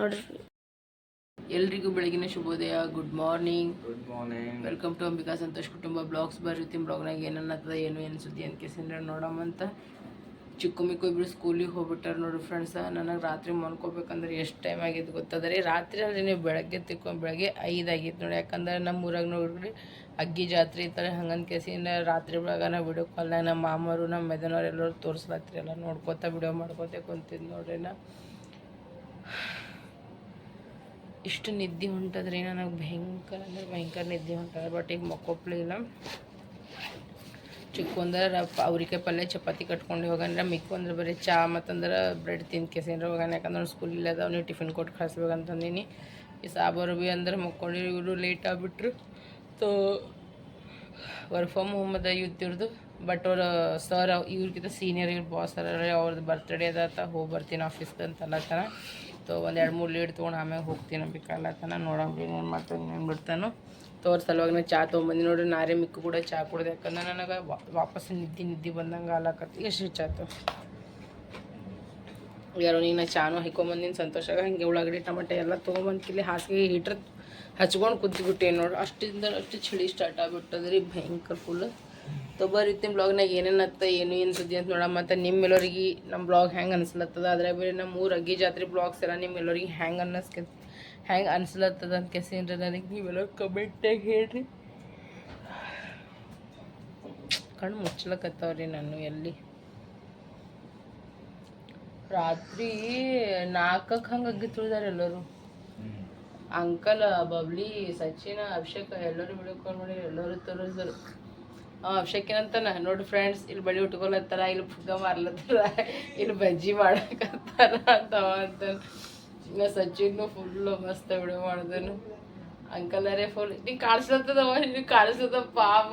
ನೋಡ್ರಿ. ಎಲ್ರಿಗೂ ಬೆಳಗಿನ ಶುಭೋದಯ. Good morning good morning welcome to Ambika Santosh ಕುಟುಂಬ ಬ್ಲಾಗ್ಸ್. ಬರ್ರಿ ಬ್ಲಾಗ್ನಾಗ ಏನನ್ನತ್ತದ ಏನು ಏನು ಸುದ್ದಿ ಅಂತ ಕೇಸಿಂದ್ರೆ ನೋಡಮ್ಮಂತ ಚಿಕ್ಕ ಮಿಕ್ಕ ಇಬ್ರು ಸ್ಕೂಲಿಗೆ ಹೋಗ್ಬಿಟ್ಟಾರ ನೋಡ್ರಿ ಫ್ರೆಂಡ್ಸ ನನಗೆ ರಾತ್ರಿ ಮಲ್ಕೋಬೇಕಂದ್ರೆ ಎಷ್ಟು ಟೈಮ್ ಆಗಿದ್ದು ಗೊತ್ತದ ರೀ ರಾತ್ರಿ ಅಂದ್ರೆ ನೀವು ಬೆಳಗ್ಗೆ ತಿಕ್ಕೊಂಡು ಬೆಳಗ್ಗೆ ಐದು ಆಗಿತ್ತು ನೋಡಿ ಯಾಕಂದ್ರೆ ನಮ್ಮ ಊರಾಗ ನೋಡ್ರಿ ಅಗ್ಗಿ ಜಾತ್ರೆ ಇರ್ತಾರೆ ಹಂಗಂತ ಕೇಸಿಂದ ರಾತ್ರಿ ಒಳಗೆ ನಾ ವಿಡಿಯೋ ಕಾಲ್ನಾಗ ನಮ್ಮ ಮಾಮರು ನಮ್ಮ ಮೆದನವ್ರು ಎಲ್ಲರೂ ತೋರಿಸ್ಲತ್ರಿ ಎಲ್ಲ ನೋಡ್ಕೋತ ವಿಡಿಯೋ ಮಾಡ್ಕೋತ ಕುಂತಿದ್ದು ನೋಡ್ರಿ ನಾ. ಇಷ್ಟು ನಿದ್ದೆ ಹೊಂಟದ್ರಿ ನನಗೆ ಭಯಂಕರ ಅಂದ್ರೆ ಭಯಂಕರ ನಿದ್ದೆ ಹೊಂಟದ ಬಟ್ ಈಗ ಮಕ್ಕೊಪ್ಲಿಲ್ಲ ಚಿಕ್ಕೊಂದ್ರೆ ಅವ್ರಿಕಾಯಿ ಪಲ್ಲೆ ಚಪಾತಿ ಕಟ್ಕೊಂಡು ಹೋಗಂದ್ರೆ ಮಿಕ್ಕು ಅಂದ್ರೆ ಬರೀ ಚಾ ಮತ್ತಂದ್ರೆ ಬ್ರೆಡ್ ತಿಂದು ಕೆಸಿಂದ್ರೆ ಹೋಗಾನ ಯಾಕಂದ್ರೆ ಸ್ಕೂಲ್ ಇಲ್ಲ ಅದಾವ ನೀವು ಟಿಫಿನ್ ಕೊಟ್ಟು ಕಳಿಸ್ಬೇಕಂತಂದೀನಿ ಈ ಸಾಬಾರು ಭೀ ಅಂದ್ರೆ ಮಕ್ಕೊಂಡು ಇವರು ಲೇಟ್ ಆಗಿಬಿಟ್ರು. ತೋ ವರ್ಕ್ ಫ್ರಮ್ ಹೋಮ್ ಅದ ಇವತ್ತಿರ್ದು ಬಟ್ ಅವ್ರ ಸರ್ ಇವ್ರಿಗಿಂತ ಸೀನಿಯರ್ ಇವ್ರ ಬಾಸ್ ಸರ್ ಅವ್ರದ್ದು ಬರ್ತ್ಡೇ ಅದ ಹೋಗಿ ಬರ್ತೀನಿ ಆಫೀಸ್ಗೆ ಅಂತ ಅಲ್ಲತನ ತೋ ಒಂದು ಎರಡು ಮೂರು ಲೀಡ್ ತೊಗೊಂಡು ಆಮೇಲೆ ಹೋಗ್ತೀನಿ ಬೇಕಲ್ಲತನ ನೋಡಂಬ್ರಿ ಏನು ಮಾಡ್ತಾನೆ, ಏನು ಬಿಡ್ತಾನೋ. ತೋರ್ ಸಲುವಾಗಿ ನಾನು ಚಾ ತೊಗೊಂಬಂದು ನೋಡ್ರಿ, ನಾರೇ ಮಿಕ್ಕು ಕೂಡ ಚಾ ಕುಡ್ದೆ, ಯಾಕಂದ್ರೆ ನನಗೆ ವಾಪಸ್ ನಿದ್ದೆ ನಿದ್ದೆ ಬಂದಂಗೆ ಆಲಕತ್ತಿ ಎಷ್ಟು ಚಾತು ಯಾರೋ ನೀನು ನಾ ಚಾನು ಹಾಕೊಂಬಂದಿನ ಸಂತೋಷಾಗ ಹಿಂಗೆ ಉಳ್ಳಾಗಡ್ಡಿ, ಟಮಟೆ ಎಲ್ಲ ತೊಗೊಂಬಂದು ಕಿಲ್ಲಿ ಹಾಸಿಗೆ ಹೀಟ್ರ್ ಹಚ್ಕೊಂಡು ಕುದ್ಬಿಟ್ಟೆ ನೋಡಿ ಅಷ್ಟಿಂದ ಅಷ್ಟು ಚಳಿ ಸ್ಟಾರ್ಟ್ ಆಗ್ಬಿಟ್ಟದ್ರಿ, ಭಯಂಕರ ಫುಲ್ ತೊಬ್ಬರಿತ್ತಿ ಬ್ಲಾಗ್ನಾಗ ಏನೇನು ಅತ್ತ ಏನು ಏನು ಸುದ್ದಿ ಅಂತ ನೋಡ ಮತ್ತು ನಿಮ್ಮೆಲ್ಲರಿಗೆ ನಮ್ಮ ಬ್ಲಾಗ್ ಹೆಂಗೆ ಅನಿಸ್ಲತ್ತದ? ಅದ್ರ ಬೇರೆ ನಮ್ಮ ಊರು ಅಗ್ಗಿ ಜಾತ್ರೆ ಬ್ಲಾಗ್ಸ್ ಎಲ್ಲ ನಿಮ್ಮೆಲ್ಲರಿಗೆ ಹೆಂಗೆ ಅನ್ನಿಸ್ಕೆ ಹೆಂಗೆ ಅನಿಸ್ಲತ್ತದ ಅಂತ ಕೆಸಿನ್ರಿ ನನಗೆ ನೀವೆಲ್ಲ ಕಮೆಂಟಾಗಿ ಹೇಳ್ರಿ. ಕಣ್ಣು ಮುಚ್ಚಲಕತ್ತವ್ರಿ ನಾನು ಎಲ್ಲಿ. ರಾತ್ರಿ ನಾಲ್ಕಕ್ಕೆ ಹಂಗೆ ಅಗ್ಗಿ ತುಳಿದಾರೆ ಎಲ್ಲರೂ. ಅಂಕಲ್, ಬಬ್ಲಿ, ಸಚಿನ್, ಅಭಿಷೇಕ ಎಲ್ಲರೂ ಮಾಡಿ ಎಲ್ಲರೂ ತೋರಿಸಿದ್ರು. ಹಾಂ ಅಂತ ನಾ ನೋಡಿ ಫ್ರೆಂಡ್ಸ್ ಇಲ್ಲಿ ಬಳಿ ಉಟ್ಕೊಲತ್ತಾರ ಇಲ್ಲಿ ಫುಗ್ಗ ಮಾರ್ಲತ್ತಾರ ಇಲ್ಲಿ ಬಜ್ಜಿ ಮಾಡಕತ್ತಾರ ಅಂತವ ಅಂತ ಸಚಿನ್ನು ಸಚಿನ್ ಫುಲ್ಲು ಮಸ್ತ್ ವಿಡಿಯೋ ಮಾಡ್ದನು. ಅಂಕಲ್ ಅರೇ ಫುಲ್ ನೀ ಕಾಣಿಸ್ಲತ್ತದವ ನೀವು ಕಾಣಿಸ್ತದ ಪಾಪ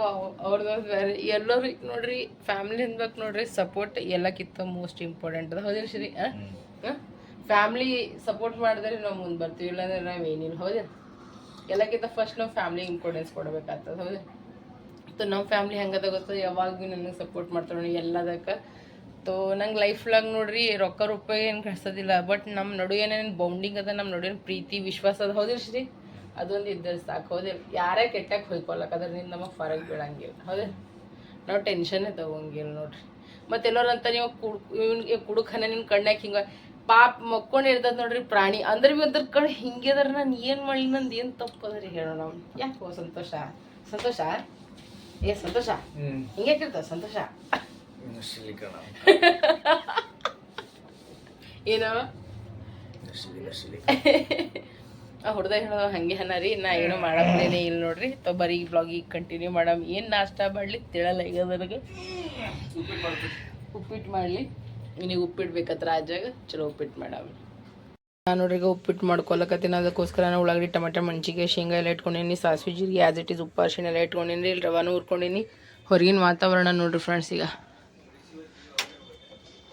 ಅವ್ರದ್ದು ಬೇರೆ. ಎಲ್ಲರೂ ನೋಡ್ರಿ ಫ್ಯಾಮಿಲಿ ಅನ್ಬೇಕು ನೋಡ್ರಿ ಸಪೋರ್ಟ್ ಎಲ್ಲಕ್ಕಿಂತ ಮೋಸ್ಟ್ ಇಂಪಾರ್ಟೆಂಟ್ ಅದ. ಹೌದಿಲ್ಲ ಶ್ರೀ? ಹಾಂ ಫ್ಯಾಮ್ಲಿ ಸಪೋರ್ಟ್ ಮಾಡಿದ್ರೆ ನಾವು ಮುಂದೆ ಬರ್ತೀವಿ ಇಲ್ಲಾಂದ್ರೆ ನಾವು ಏನಿಲ್ಲ. ಹೌದಿಲ್ಲ? ಎಲ್ಲಕ್ಕಿಂತ ಫಸ್ಟ್ ನಾವು ಫ್ಯಾಮ್ಲಿ ಇಂಪಾರ್ಟೆನ್ಸ್ ಕೊಡಬೇಕಾಗ್ತದೆ ಹೌದಾ ಮತ್ತು ನಮ್ಮ ಫ್ಯಾಮ್ಲಿ ಹೆಂಗದ ಗೊತ್ತ ಯಾವಾಗ ನನಗೆ ಸಪೋರ್ಟ್ ಮಾಡ್ತಾರೆ ನೋಡಿ ಎಲ್ಲದಕ್ಕೆ. ತೋ, ನಂಗೆ ಲೈಫ್ ಲಾಗ್ ನೋಡ್ರಿ ರೊಕ್ಕ ರೂಪಾಯಿ ಏನು ಕಳ್ಸೋದಿಲ್ಲ ಬಟ್ ನಮ್ಮ ನಡು ಏನೇನು ಬೌಂಡಿಂಗ್ ಅದ ನಮ್ಮ ನಡುವಿನ ಪ್ರೀತಿ, ವಿಶ್ವಾಸ ಅದ ಹೌದಿಲ್ಲ ಶ್ರೀ? ಅದೊಂದು ಇದ್ದರೆ ಸಾಕು ಹೌದಿಲ್ಲ ಯಾರೇ ಕೆಟ್ಟಕ್ಕೆ ಅದ್ರ ಅದ್ರಿಂದ ನಮಗೆ ಫರಕ್ ಬೀಳಂಗಿಲ್ಲ ಹೌದಿಲ್ಲ ನಾವು ಟೆನ್ಷನ್ನೇ ತಗೊಂಗಿಲ್ಲ ನೋಡ್ರಿ. ಮತ್ತೆ ಎಲ್ಲರೂ ಅಂತ ನೀವು ಕುಡ್ ಇವ್ನಿಗೆ ಕುಡುಕನ ನಿನ್ನ ಕಣ್ಣಾಗ ಹಿಂಗೆ ಪಾಪ ಮಕ್ಕೊಂಡು ಇರ್ತದೆ ನೋಡ್ರಿ ಪ್ರಾಣಿ, ಅಂದ್ರೆ ಭೀ ಅದ್ರ ಕಡೆ ಹಿಂಗೆ ನಾನು ಏನು ಮಾಡಲಿ, ನಂದು ಏನು ತಪ್ಪದ್ರಿ ಹೇಳೋಣ ಯಾಕೋ ಸಂತೋಷ? ಸಂತೋಷ? ಏ ಸಂತೋಷ. ಹಿಂಗೆ ಇರ್ತದ ಸಂತೋಷ. ಏನು? ಆ ಹುಡ್ದ ಹೇಳೋ ಹಂಗೆ ಹನ ರೀ ನಾ ಏನು ಮಾಡಿ ಇಲ್ಲ ನೋಡ್ರಿ. ಬರೀ ಈಗ ಕಂಟಿನ್ಯೂ ಮಾಡಮ್. ಏನು ನಾಷ್ಟ ಮಾಡ್ಲಿ? ತಿಳಲ್ಲ ಈಗ ನನಗೆ. ಉಪ್ಪಿಟ್ಟು ಮಾಡಲಿ. ನೀವು ಉಪ್ಪಿಟ್ಟು ಬೇಕತ್ರ ಆಜಾಗ ಚಲೋ ಉಪ್ಪಿಟ್ಟು ಮಾಡಮ್. ನಾನು ನೋಡ್ರಿ ಈಗ ಉಪ್ಪಿಟ್ಟು ಮಾಡ್ಕೊಳಕತ್ತೀನಿ. ಅದಕ್ಕೋಸ್ಕರ ನಾನು ಉಳ್ಳಾಗಡ್ಡಿ, ಟಮಾಟೆ ಮೆಣಸಿಗೆ ಶೇಂಗಾ ಎಲ್ಲ ಇಟ್ಕೊಂಡೀನಿ. ಸಾಸಿವೆ, ಜೀರಿಗೆ ಆ್ಯಸ್ ಇಟ್ ಈಸ್ ಉಪ್ಪು, ಅರ್ಶಿಣ ಎಲ್ಲ ಇಟ್ಕೊಂಡೀನಿ. ಇಲ್ಲಿ ರವಾನು ಹುರ್ಕೊಂಡೀನಿ. ಹೊರಗಿನ ವಾತಾವರಣ ನೋಡ್ರಿ ಫ್ರೆಂಡ್ಸ್ ಈಗ.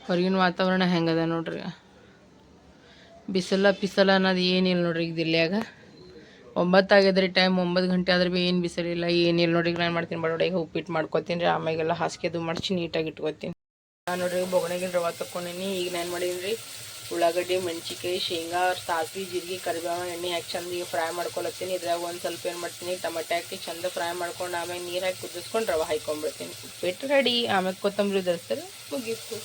ಹೊರಗಿನ ವಾತಾವರಣ ಹೆಂಗದ ನೋಡ್ರಿ ಬಿಸಿಲ, ಪಿಸಲ ಅನ್ನೋದು ಏನಿಲ್ಲ ನೋಡ್ರಿ ಈಗ ದಿಲ್ಲಿಯಾಗ ಒಂಬತ್ತು ಆಗ್ಯದ್ರಿ ಟೈಮ್ ಒಂಬತ್ತು ಗಂಟೆ ಆದ್ರೆ ಭೀ ಏನು ಬಿಸಿಲಿಲ್ಲ ಏನಿಲ್ಲ ನೋಡ್ರಿ ನಾನು ಮಾಡ್ತೀನಿ. ಬಡೋಡ ಈಗ ಉಪ್ಪಿಟ್ಟು ಮಾಡ್ಕೊತೀನಿ ರೀ. ಆಮೇಲೆಲ್ಲ ಹಾಸಿಗೆ ಅದು ಮಡ್ಚಿ ನೀಟಾಗಿ ಇಟ್ಕೊತೀನಿ. ನಾನು ನೋಡ್ರಿ ಬೊಗಣೆಗಿನ ರವೆ ತಗೊಂಡಿನಿ ಈಗ ನಾನು ಮಾಡೀನಿ ರೀ. ಉಳ್ಳಾಗಡ್ಡಿ ಮೆಣಸಿಕಾಯಿ ಶೇಂಗಾ ಸಾಸಿವೆ ಜೀರಿಗೆ ಕರಿಬೇವು ಎಣ್ಣೆ ಹಾಕಿ ಚಂದ ಈಗ ಫ್ರೈ ಮಾಡ್ಕೊಳತ್ತೀನಿ. ಇದ್ರಾಗ ಒಂದು ಸ್ವಲ್ಪ ಏನು ಮಾಡ್ತೀನಿ ಟಮಟೆ ಹಾಕಿ ಚಂದ ಫ್ರೈ ಮಾಡ್ಕೊಂಡು ಆಮೇಲೆ ನೀರು ಹಾಕಿ ಕುದಿಸ್ಕೊಂಡು ರವೆ ಹಾಕೊಂಡ್ಬಿಡ್ತೀನಿ ಉಪ್ಪಿಟ್ಟು ರೆಡಿ ಆಮೇಲೆ ಕೊತ್ತಂಬರಿ ಧರಿಸ್ತಾರೆ? ಮುಗೀತು.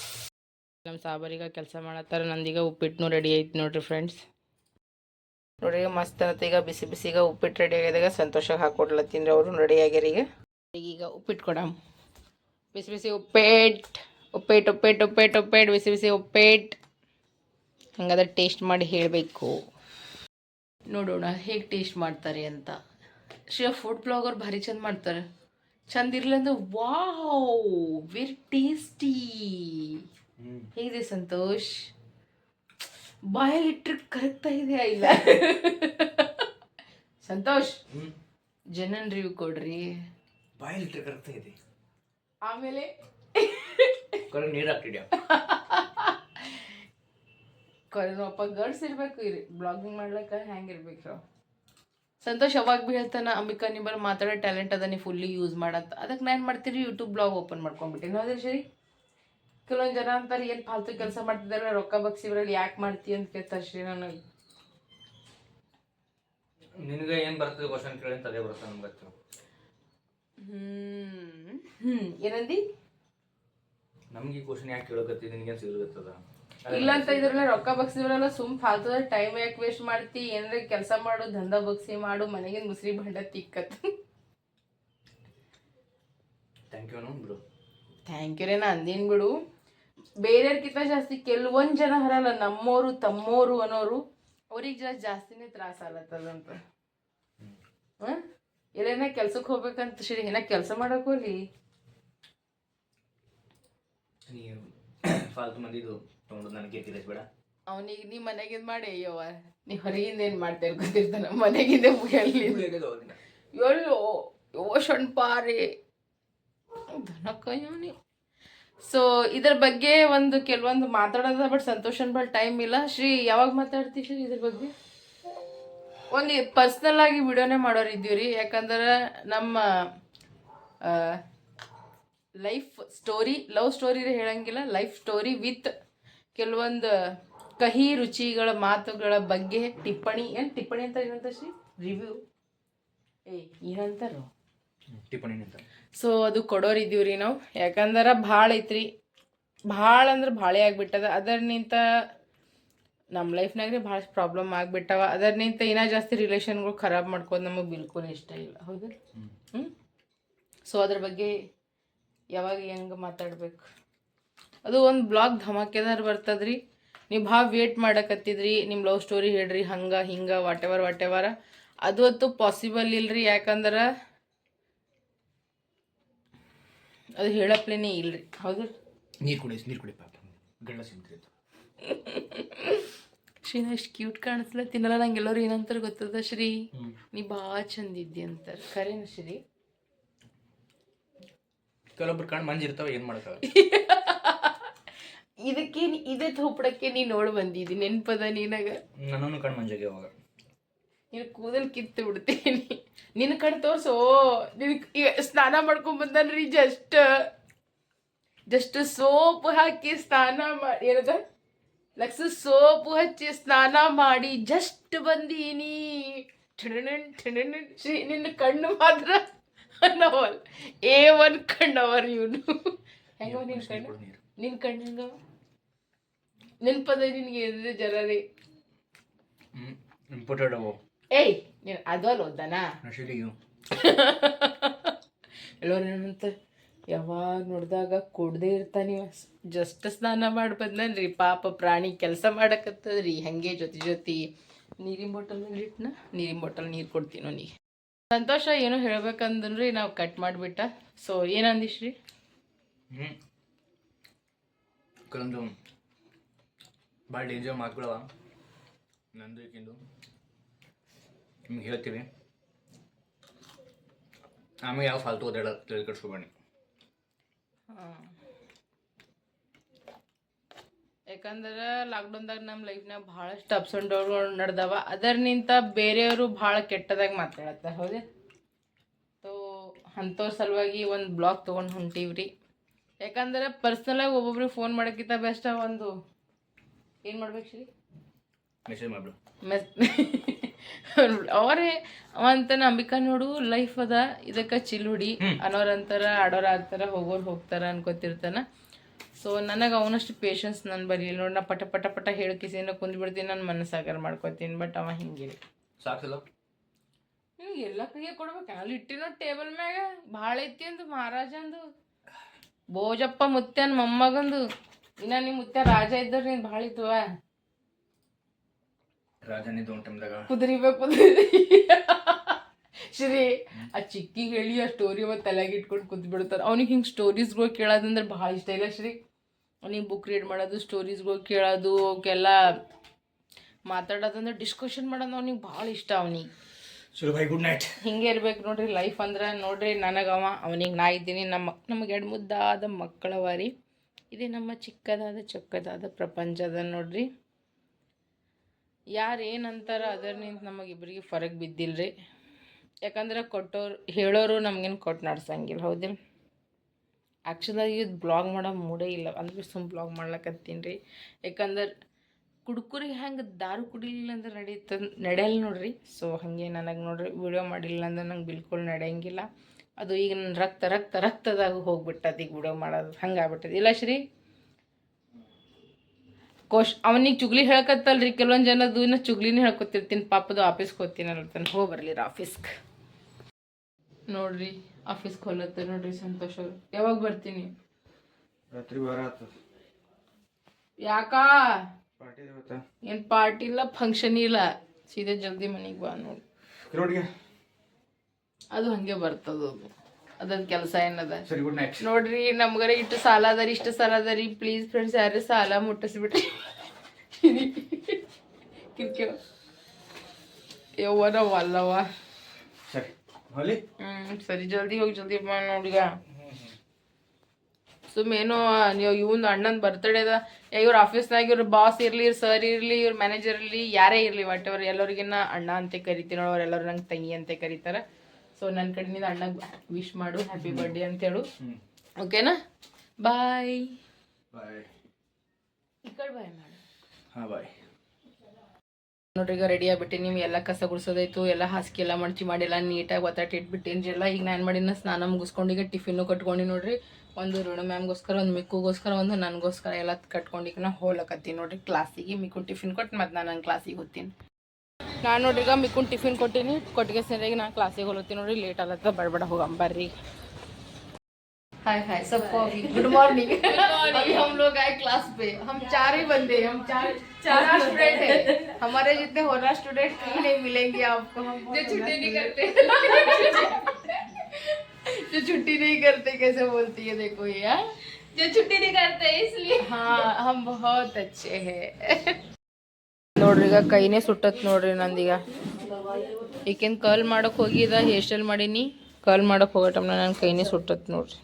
ನಮ್ಮ ಸಾಬರೀಗ ಕೆಲಸ ಮಾಡತ್ತಾರ ನಂದೀಗ ಉಪ್ಪಿಟ್ಟು ರೆಡಿ ಐತಿ ನೋಡ್ರಿ ಫ್ರೆಂಡ್ಸ್ ನೋಡ್ರಿ ಮಸ್ತ್ ಅನ್ನತ್ತೆ ಈಗ ಬಿಸಿ ಬಿಸಿಗ ಉಪ್ಪಿಟ್ಟು ರೆಡಿ ಆಗಿದಾಗ ಸಂತೋಷಕ್ಕೆ ಹಾಕೊಡ್ಲತ್ತೀನಿ ರೀ ಅವರು ರೆಡಿ ಆಗ್ಯಾರ ಈಗ. ಈಗ ಉಪ್ಪಿಟ್ಟು ಕೊಡಮ್. ಬಿಸಿ ಬಿಸಿ ಉಪ್ಪೇಟ್ ಉಪ್ಪೇಟ್ ಉಪ್ಪೇಟ್ ಉಪ್ಪೇಟ್ ಉಪ್ಪೇಟ್ ಬಿಸಿ ಬಿಸಿ ಉಪ್ಪಿಟ್ಟು ಹಂಗಾದ್ರೆ ಟೇಸ್ಟ್ ಮಾಡಿ ಹೇಳಬೇಕು. ನೋಡೋಣ ಹೇಗೆ ಟೇಸ್ಟ್ ಮಾಡ್ತಾರೆ ಅಂತ. ಶ್ರೀ ಫುಡ್ ಬ್ಲಾಗರ್ ಭಾರಿ ಚಂದ ಮಾಡ್ತಾರೆ. ಚಂದ ಇರ್ಲಂದ್ರೆ ಅಂದ್ರೆ ವಾವ್ ವೆರಿ ಟೇಸ್ಟಿ ಹೇಗಿದೆ ಸಂತೋಷ್? ಬಾಯಲ್ಲಿ ಕರಗ್ತಾ ಕರೆಕ್ತಾ ಇದೆಯಾ ಇಲ್ಲ? ಸಂತೋಷ್ ಜನನ್ ರಿವ್ಯೂ ಕೊಡ್ರಿ. ಬಾಯಲ್ಲಿ ಕರಗ್ತಾ ಇದೆ. ಆಮೇಲೆ? ಕರೆ ನೀರು ಹಾಕ್ತಿದ್ಯಾ? ಕೊರೋನಪ್ಪ ಗರ್ಸ್ ಇರ್ಬೇಕು ಇರಿ. ಬ್ಲಾಗಿಂಗ್ ಮಾಡ್ಲಿಕ್ಕೆ ಹ್ಯಾಂಗೆ ಇರ್ಬೇಕು ಸಂತೋಷ್ ಅವಾಗ ಬಿ ಹೇಳ್ತಾನ ಅಂಬಿಕಾ ನಿಮ್ಮಲ್ಲಿ ಮಾತಾಡೋ ಟ್ಯಾಲೆಂಟ್ ಅದ ನೀವು ಫುಲ್ಲಿ ಯೂಸ್ ಮಾಡತ್ತ. ಅದಕ್ಕೆ ನಾನು ಮಾಡ್ತೀರಿ ಯೂಟ್ಯೂಬ್ ಬ್ಲಾಗ್ ಓಪನ್ ಮಾಡ್ಕೊಂಡ್ಬಿಟ್ಟಿನಿ ಹೌದ್ರಿ ಸರಿ. ಕೆಲವೊಂದು ಜನ ಅಂತಾರೆ ಏನು ಫಾಲ್ತು ಕೆಲಸ ಮಾಡ್ತಿದ್ದಾರೆ ರೊಕ್ಕ ಬಗ್ಸಿವ್ರಲ್ಲಿ ಯಾಕೆ ಮಾಡ್ತೀವಿ ಅಂತ ಕೇಳ್ತಾರೆ ಶ್ರೀ ನನಗೆ ನಿನಗೆ ಏನು ಬರ್ತದೆ ಕ್ವಶನ್ ಕೇಳಿ ಅಂತ ಅದೇ ನಮ್ಗೆ ಗೊತ್ತು. ಹ್ಮ್ ಹ್ಮ್. ಏನಂದಿ? ನಮ್ಗೆ ಈ ಕ್ವಶನ್ ಯಾಕೆ ಕೇಳಕತ್ತಿ? ನಿನಗೇನು ಸಿಗ್ಲತ್ತದ ಇಲ್ಲ ಅಂತ ಇದ್ರಲ್ಲ ರೊಕ್ಕ ಬಗ್ಸಿದ್ರಲ್ಲ ಸುಮ್ ಫಾಲ್ತದ ಟೈಮ್ ಯಾಕೆ ವೇಸ್ಟ್ ಮಾಡ್ತಿ ಏನಾರ ಕೆಲಸ ಮಾಡು ದಂಧ ಬಗ್ಸಿ ಮಾಡು ಮನೆಗಿನ ಮುಸ್ರಿ ಬಂಡ ತಿಕ್ಕತ್. ಥ್ಯಾಂಕ್ ಯು ಬಿಡು. ಥ್ಯಾಂಕ್ ಯು ರೀ ನಾ ಅಂದಿನ್ ಬಿಡು. ಬೇರೆಯವ್ರಕ್ಕಿಂತ ಜಾಸ್ತಿ ಕೆಲವೊಂದು ಜನ ಹರಲ್ಲ ನಮ್ಮೋರು ತಮ್ಮೋರು ಅನ್ನೋರು ಅವ್ರಿಗೆ ಜಾಸ್ತಿ ಜಾಸ್ತಿನೇ ತ್ರಾಸ ಆಗತ್ತದಂತ. ಹಾಂ? ಎಲ್ಲೇನ ಕೆಲ್ಸಕ್ಕೆ ಹೋಗ್ಬೇಕಂತ ಶ್ರೀ ಏನ ಕೆಲಸ ಮಾಡಕ್ ಹೋಗ್ಲಿ. ಫಾಲ್ತು ಮಂದಿದು ತೊಗೊಂಡು ನನಗೆ ಬೇಡ. ಅವನಿಗೆ ನೀ ಮನೆಗಿಂದ ಮಾಡಿ ಅಯ್ಯವ್ವ ನೀ ಹೊರಗಿಂದ ಏನು ಮಾಡ್ತೇನೆ ಗೊತ್ತಿರ್ತಾನ ಮನೆಗಿಂದ ಎಲ್ಲಿ ಎಲ್ಲೋ ಯೋ ಪಾರಿ. ದನಕಯ್ಯವನಿ ಸೊ ಇದ್ರ ಬಗ್ಗೆ ಒಂದು ಕೆಲವೊಂದು ಮಾತಾಡೋದ ಬಟ್ ಸಂತೋಷನ್ ಬಳ ಟೈಮ್ ಇಲ್ಲ. ಶ್ರೀ ಯಾವಾಗ ಮಾತಾಡ್ತೀವಿ ಶ್ರೀ ಇದ್ರ ಬಗ್ಗೆ? ಒಂದು ಪರ್ಸ್ನಲ್ ಆಗಿ ವಿಡಿಯೋನೇ ಮಾಡೋರು ಇದ್ದೀವಿ ರೀ ಯಾಕಂದ್ರೆ ನಮ್ಮ ಲೈಫ್ ಸ್ಟೋರಿ ಲವ್ ಸ್ಟೋರಿ ಹೇಳಂಗಿಲ್ಲ ಲೈಫ್ ಸ್ಟೋರಿ ವಿತ್ ಕೆಲವೊಂದು ಕಹಿ ರುಚಿಗಳ ಮಾತುಗಳ ಬಗ್ಗೆ ಟಿಪ್ಪಣಿ ಏನು ಟಿಪ್ಪಣಿ ಅಂತ ಏನಂತ ಶ್ರೀ? ರಿವ್ಯೂ ಏ ಏನಂತಾರೋ? ಟಿಪ್ಪಣಿ ಸೊ ಅದು ಕೊಡೋರು ಇದೀವಿ ರೀ ನಾವು. ಯಾಕಂದ್ರೆ ಭಾಳ ಐತ್ರಿ. ಭಾಳ ಅಂದ್ರೆ ಭಾಳ ಆಗ್ಬಿಟ್ಟದ. ಅದರ್ನಿಂತ ನಮ್ಮ ಲೈಫ್ನಾಗ ರೀ ಭಾಳ ಪ್ರಾಬ್ಲಮ್ ಆಗಿಬಿಟ್ಟವ. ಅದರ್ನಿಂತ ಇನ್ನೂ ಜಾಸ್ತಿ ರಿಲೇಷನ್ಗಳು ಖರಾಬ್ ಮಾಡ್ಕೋದು ನಮಗೆ ಬಿಲ್ಕುಲ್ ಇಷ್ಟ ಇಲ್ಲ. ಹೌದು? ಹ್ಞೂ ಸೊ ಅದ್ರ ಬಗ್ಗೆ ಯಾವಾಗ ಹೆಂಗೆ ಮಾತಾಡ್ಬೇಕು? ಅದು ಒಂದು ಬ್ಲಾಗ್ ಧಮಾಕೆದಾರ್ ಬರ್ತದ್ರಿ. ನೀವು ಭಾಳ ವೇಟ್ ಮಾಡಕತ್ತಿದ್ರಿ ನಿಮ್ಮ ಲವ್ ಸ್ಟೋರಿ ಹೇಳ್ರಿ ಹಂಗೆ ಹಿಂಗೆ ವಾಟ್ ಎವರ್ ವಾಟ್ ಎವರ ಅದು ಅಂತೂ ಪಾಸಿಬಲ್ ಇಲ್ರಿ ಯಾಕಂದ್ರೆ ಅದು ಹೇಳಪ್ಲೇನೇ ಇಲ್ರಿ. ಹೌದು? ನೀರು ಕುಡಿ ನೀರು ಕುಡಿ ಪಾಪ. ಗಂಡ ಸಿಂತ್ರಿ ಶ್ರೀ ನಾ ಎಷ್ಟು ಕ್ಯೂಟ್ ಕಾಣಿಸ್ಲತ್ತಿನಲ್ಲ ನಂಗೆ ಎಲ್ಲರೂ ಏನಂತಾರೆ ಗೊತ್ತದ ಶ್ರೀ? ನೀ ಭಾಳ ಚಂದ ಇದ್ದಿ ಅಂತಾರೆ. ಖರೇನ ಶ್ರೀ? ಕೆಲವೊಬ್ರು ಕಣ್ಣು ಮಂಜಿರ್ತಾವ ಏನು ಮಾಡೋಕ್ಕಾಗಲ್ಲ. ಇದಕ್ಕೆ ಇದೇ ಥೋಪಡಕ್ಕೆ ನೀ ನೋಡಿ ಬಂದಿದ್ದಿ ನೆನ್ಪದ ನೀನಾಗ? ನನ್ನನ್ನು ಕಣ್ ಮಂಜಾಗೆ ಅವಾಗ ನೀನು ಕೂದಲ್ ಕಿತ್ತು ಬಿಡ್ತೀನಿ. ನಿನ್ನ ಕಡೆ ತೋರ್ಸೋ. ನಿನ್ ಈಗ ಸ್ನಾನ ಮಾಡ್ಕೊಂಡ್ ಬಂದನ್ರಿ ಜಸ್ಟ್. ಜಸ್ಟ್ ಸೋಪ್ ಹಾಕಿ ಸ್ನಾನ ಮಾಡಿ ಏನದ? ಲಕ್ಸ್ ಸೋಪ್ ಹಚ್ಚಿ ಸ್ನಾನ ಮಾಡಿ ಜಸ್ಟ್ ಬಂದೀನಿ. ಠಣಣನ್ ಠಣಣನ್ ಶ್ರೀ ನಿನ್ನ ಕಣ್ಣು ಮಾತ್ರ ಅನ್ನವಲ್. ಏ ಒನ್ ಕಣ್ಣವರ್ ಇವನು. ಹೆಂಗವ ನಿನ್ನ ಕಣ್ಣು? ನಿನ್ನ ಕಣ್ಣು ಹೆಂಗವ ನೆನ್ಪದ ನಿನಗೆ ಎದ್ರೆ ಜರ ರೀ ಹ್ಞೂ ಇಂಪೋರ್ಟೆಡ್ ಅವು ಏಯ್ ನೀನು ಅದಲ್ಲ ಓದ್ದಾನಾ ನಶಿಲಿಯು ಎಲ್ಲರೂ ಏನಂತ ಯಾವಾಗ ನೋಡಿದಾಗ ಕುಡ್ದೇ ಇರ್ತಾನೆ ಜಸ್ಟ್ ಸ್ನಾನ ಮಾಡಿ ಬಂದನ್ರಿ ಪಾಪ ಪ್ರಾಣಿ ಕೆಲಸ ಮಾಡಕತ್ತದ್ರಿ ಹಂಗೆ ಜೊತೆ ಜೊತೆ. ನೀರಿನ ಬಾಟಲ್ ಮೇಲೆ ಇಟ್ನ ನೀರಿನ ಬಾಟಲ್ ನೀರು ಕೊಡ್ತೀನಿ ಅವನಿಗೆ. ಸಂತೋಷ ಏನೋ ಹೇಳ್ಬೇಕಂದ್ರಿ ನಾವು ಕಟ್ ಮಾಡಿಬಿಟ್ಟ. ಸೊ ಏನಂದಿಶ್ರೀ ಹ್ಞೂ ಭಾಳ ಡೇಂಜರ್ ಮಾತುಗಳವ. ನಂದು ಈಕಿಂದು. ನಿಮ್ಗೆ ಹೇಳ್ತೀವಿ ಆಮೇಲೆ ಯಾವ ಫಾಲ್ತು ಓದಾಡ ತಿಳಿ ಕಟ್ಸ್ಕೊಬೇಡಿ ಯಾಕಂದ್ರೆ ಲಾಕ್ಡೌನ್ದಾಗ ನಮ್ಮ ಲೈಫ್ನಾಗ ಭಾಳಷ್ಟು ಅಪ್ಸ್ ಆ್ಯಂಡ್ ಡೌನ್ಗಳು ನಡೆದವ. ಅದರ್ನಿಂತ ಬೇರೆಯವರು ಭಾಳ ಕೆಟ್ಟದಾಗಿ ಮಾತಾಡತ್ತಾರೆ ಹೌದೇ ಸೊ ಅಂಥವ್ರ ಸಲುವಾಗಿ ಒಂದು ಬ್ಲಾಗ್ ತೊಗೊಂಡು ರೀ ಯಾಕಂದ್ರೆ ಪರ್ಸ್ನಲಾಗಿ ಒಬ್ಬೊಬ್ರಿಗೆ ಫೋನ್ ಮಾಡೋಕ್ಕಿಂತ ಬೆಸ್ಟ್ ಒಂದು ಏನು ಮಾಡ್ಬೇಕು ಶ್ರೀ ಮೆಸೇಜ್ ಮಾಡ್ಬಿಡು. ಮೆಸ್ ಅವರೇ ಅವಂತ ಅಂಬಿಕಾ ನೋಡು ಲೈಫ್ ಅದ ಇದಕ್ಕೆ ಚಿಲ್ ಹುಡಿ. ಅನ್ನೋರ್ ಅಂತಾರ ಆಡೋರ್ ಆಗ್ತಾರ ಹೋಗೋರು ಹೋಗ್ತಾರ ಅನ್ಕೋತಿರ್ತಾನ. ಸೊ ನನಗೆ ಅವನಷ್ಟು ಪೇಷನ್ಸ್ ನಾನು ಬರಲಿಲ್ಲ ನೋಡಿ ನಾ ಪಟ ಪಟ ಪಟ ಹೇಳ್ಕಿಸಿನ ಕುಂದ್ಬಿಡ್ತೀನಿ ನನ್ನ ಮನಸ್ಸಾಗಾರ ಮಾಡ್ಕೋತೀನಿ ಬಟ್ ಅವ ಹಿಂಗಿರಿ. ಸಾಕಿಲ್ಲ ನಿಮ್ಗೆ ಎಲ್ಲ ಕೈಗೆ ಕೊಡ್ಬೇಕು. ಅಲ್ಲಿ ಇಟ್ಟಿನೋ ಟೇಬಲ್ ಮ್ಯಾಗ ಭಾಳ ಐತಿ ಅಂದು. ಮಹಾರಾಜಂದು ಬೋಜಪ್ಪ ಮುತ್ತೆ ಮೊಮ್ಮಗಂದು. ಇನ್ನ ನಿಮ್ಮ ಮುತ್ತ ರಾಜ ಇದ್ದವ್ರ ನೀನ್ ಭಾಳ ಇದ್ವ? ರಾಜನಿದ್ದು ಒಂದು ಟೈಮ್ದಾಗ. ಕುದುರಿಬೇಕು ಕುದುರಿ. ಶ್ರೀ ಆ ಚಿಕ್ಕಿ ಹೇಳಿ ಆ ಸ್ಟೋರಿ ಅವತ್ತು ತಲೆಗೆ ಇಟ್ಕೊಂಡು ಕುದ್ ಬಿಡ್ತಾರೆ ಅವ್ನಿಗೆ ಹಿಂಗೆ ಸ್ಟೋರೀಸ್ಗಳು ಕೇಳೋದಂದ್ರೆ ಭಾಳ ಇಷ್ಟ ಇಲ್ಲ ಶ್ರೀ. ಅವ್ನಿಗೆ ಬುಕ್ ರೀಡ್ ಮಾಡೋದು ಸ್ಟೋರೀಸ್ಗಳು ಕೇಳೋದು ಅವಕ್ಕೆಲ್ಲ ಮಾತಾಡೋದಂದ್ರೆ ಡಿಸ್ಕಷನ್ ಮಾಡೋದು ಅವ್ನಿಗೆ ಭಾಳ ಇಷ್ಟ ಅವ್ನಿಗೆ. ಬೈ ಗುಡ್ ನೈಟ್ ಹಿಂಗೆ ಇರ್ಬೇಕು ನೋಡ್ರಿ ಲೈಫ್ ಅಂದ್ರೆ ನೋಡ್ರಿ ನನಗವ ಅವ ಅವನಿಗೆ ನಾ ಇದ್ದೀನಿ ನಮ್ಮ ನಮಗೆ ಎರಡು ಮುದ್ದಾದ ಮಕ್ಕಳವ ರೀ. ಇದೇ ನಮ್ಮ ಚಿಕ್ಕದಾದ ಚೊಕ್ಕದಾದ ಪ್ರಪಂಚದ ನೋಡ್ರಿ. ಯಾರು ಏನಂತಾರ ಅದರ್ನಿಂದ ನಮಗಿಬ್ಬರಿಗೆ ಫರಕ್ ರೀ ಯಾಕಂದ್ರೆ ಕೊಟ್ಟೋರು, ಹೇಳೋರು ನಮ್ಗೇನು ಕೊಟ್ಟು ನಡ್ಸಂಗಿಲ್ಲ ಹೌದಿಲ್ಲ ಆ್ಯಕ್ಚುಲಾಗಿ ಇದು ಬ್ಲಾಗ್ ಮಾಡೋ ಮೂಡೇ ಇಲ್ಲ, ಅಂದ್ರೆ ಸುಮ್ಮ ಬ್ಲಾಗ್ ಮಾಡ್ಲಕತ್ತೀನಿ ರೀ. ಯಾಕಂದ್ರೆ ಕುಡ್ಕುರಿಗೆ ಹೆಂಗೆ ದಾರು ಕುಡಿಲಿಲ್ಲ ಅಂದ್ರೆ ನಡೀತ ನಡೆಯಲ್ಲ ನೋಡ್ರಿ. ಸೊ ಹಾಗೆ ನನಗೆ ನೋಡ್ರಿ, ವಿಡಿಯೋ ಮಾಡಿಲ್ಲ ಅಂದ್ರೆ ನಂಗೆ ಬಿಲ್ಕುಲ್ ನಡೆಯಂಗಿಲ್ಲ. ಅದು ಈಗ ನನ್ನ ರಕ್ತ ರಕ್ತ ರಕ್ತದಾಗ ಹೋಗ್ಬಿಟ್ಟದ ಈಗ ವಿಡಿಯೋ ಮಾಡೋದು ಹಂಗೆ ಆಗ್ಬಿಟ್ಟದ ಇಲ್ಲ ಶ್ರೀ? ಕೋಶ್ ಅವನಿಗೆ ಚುಗ್ಲಿ ಹೇಳ್ಕತ್ತಲ್ರಿ ಕೆಲವೊಂದು ಜನದು ಇನ್ನು ಚುಗ್ಲಿನೇ ಹೇಳ್ಕೊತಿರ್ತೀನಿ ಪಾಪದು ಆಫೀಸ್ಗೆ ಹೋಗ್ತೀನಲ್ಲ ತಾನೆ ಹೋಗಿ ಬರಲಿ ಆಫೀಸ್ಗೆ. ನೋಡ್ರಿ ಆಫೀಸ್ಗೆ ಹೋಲತ್ತೆ ನೋಡ್ರಿ ಸಂತೋಷ. ಅವ್ರು ಯಾವಾಗ ಬರ್ತೀನಿ? ರಾತ್ರಿ ಯಾಕಾ? ಏನು ಪಾರ್ಟಿ ಇಲ್ಲ ಫಂಕ್ಷನ್ ಇಲ್ಲ. ಸೀದಾ ಜಲ್ದಿ ಮನೆಗೆ ಬಾ ನೋಡಿ. ಕಿರೋಡ್ಗೆ ಅದು ಹಂಗೆ ಬರ್ತದ ಅದು. ಅದ್ರ ಕೆಲಸ ಏನದ? ನೋಡ್ರಿ ನಮ್ಗರ ಇಷ್ಟು ಸಾಲ ಅದರಿ ಇಷ್ಟು ಸಾಲ ಅದರಿ. ಪ್ಲೀಸ್ ಫ್ರೆಂಡ್ಸ್ ಯಾರು ಸಾಲ ಮುಟ್ಟಿಸ್ಬಿಟ್ರಿ. ಕಿರ್ಕಿ. ಯವ್ವನವ ನಾವು ಅಲ್ಲವ ಹ್ಮ್ ಸರಿ ಜಲ್ದಿ ಹೋಗಿ ಜಲ್ದಿ ನೋಡಿಗ. ಸುಮ್ಮೇನೋ ನೀವು ಇವನ್ ಅಣ್ಣನ ಬರ್ತಡೇದ ಇವ್ರ ಆಫೀಸ್ನಾಗ ಇವ್ರ ಬಾಸ್ ಇರ್ಲಿ ಇವ್ರ ಸರ್ ಇರ್ಲಿ ಇವ್ರ ಮ್ಯಾನೇಜರ್ ಇರ್ಲಿ ಯಾರೇ ಇರ್ಲಿ ವಾಟ್ ಎವರ್ ಎಲ್ಲರಿಗಿನ್ನ ಅಣ್ಣ ಅಂತ ಕರಿತೀನಿ ಅವ್ರೆಲ್ಲರೂ ನಂಗೆ ತಂಗಿ ಅಂತ ಕರೀತಾರೆ. ಸೊ ನನ್ನ ಕಡೆಯಿಂದ ಅಣ್ಣಗೆ ವಿಶ್ ಮಾಡು ಹ್ಯಾಪಿ ಬರ್ಡೇ ಅಂತೇಳು. ಹೇಳು ಓಕೆನಾ ಬಾಯ್ ಬಾಯ್ ಈ ಕಡೆ ಬಾಯ್ ಮಾಡಿ. ಹಾಂ ಬಾಯ್ ನೋಡ್ರಿ ಈಗ ರೆಡಿ ಆಗ್ಬಿಟ್ಟು. ನೀವು ಎಲ್ಲ ಕಸ ಗುಡಿಸೋದಾಯ್ತು ಎಲ್ಲ ಹಾಸಿಗೆ ಎಲ್ಲ ಮಡ್ಚಿ ಮಾಡಿಲ್ಲ ನೀಟಾಗಿ ಒತ್ತಾಟ ಇಟ್ಬಿಟ್ಟೇನ್ರಿ ಎಲ್ಲ ಈಗ ನಾನು ಮಾಡಿನ ಸ್ನಾನ ಮುಗಿಸ್ಕೊಂಡು ಈಗ ಟಿಫಿನ್ನು ಕಟ್ಕೊಂಡು ನೋಡ್ರಿ. ಒಂದು ಋಣ ಮ್ಯಾಮ್ಗೋಸ್ಕರ ಒಂದು ಮಿಕ್ಕುಗೋಸ್ಕರ ಒಂದು ನನಗೋಸ್ಕರ ಎಲ್ಲ ಕಟ್ಕೊಂಡು ಈಗ ನಾ ಹೋಲಕತ್ತೀನಿ ನೋಡ್ರಿ ಕ್ಲಾಸಿಗೆ ಮಿಕ್ಕು ಟಿಫಿನ್ ಕೊಟ್ಟು ಮತ್ತೆ ನಾನು ನನ್ನ ಕ್ಲಾಸಿಗೆ ಹೋಗ್ತೀನಿ. ನಾನು ನೋಡ್ರಿ ಈಗ ಮಿಕ್ಕುನ್ ಟಿಫಿನ್ ಕೊಟ್ಟಿನಿ ಕೊಟ್ಟಿಗೆ ಸರಿಯಾಗಿ ನಾನು ಕ್ಲಾಸಿಗೆ ಹೋಗ್ತೀನಿ ನೋಡ್ರಿ ಲೇಟ್ ಆಗತ್ತ ಬಡಬಡ ಹೋಗಂ ಬರ್ರಿ हाय हाय सबको अभी गुड मॉर्निंग अभी हम लोग आए क्लास पे हम चार ही बंदे हम चार चार स्टूडेंट है हमारे जितने होना स्टूडेंट कहीं नहीं मिलेंगे आपको हम जो छुट्टी नहीं करते जो छुट्टी नहीं करते कैसे बोलती है देखो ये हाँ? जो छुट्टी नहीं करते इसलिए हाँ हम बहुत अच्छे हैं ನೋಡ್ರಿ ಈಗ ಕೈನೇ ಸುಟ್ಟತ್ ನೋಡ್ರಿ ನಂದೀಗ ಈಗೇನು ಕರ್ಲ್ ಮಾಡಕ್ ಹೋಗಿದ ಹೇರ್ ಸ್ಟೈಲ್ ಮಾಡೀನಿ ಕರ್ಲ್ ಮಾಡಕ್ ಹೋಗೋ ಟೈಮ್ನ ನನ್ನ ಕೈನೇ ಸುಟ್ಟತ್ ನೋಡ್ರಿ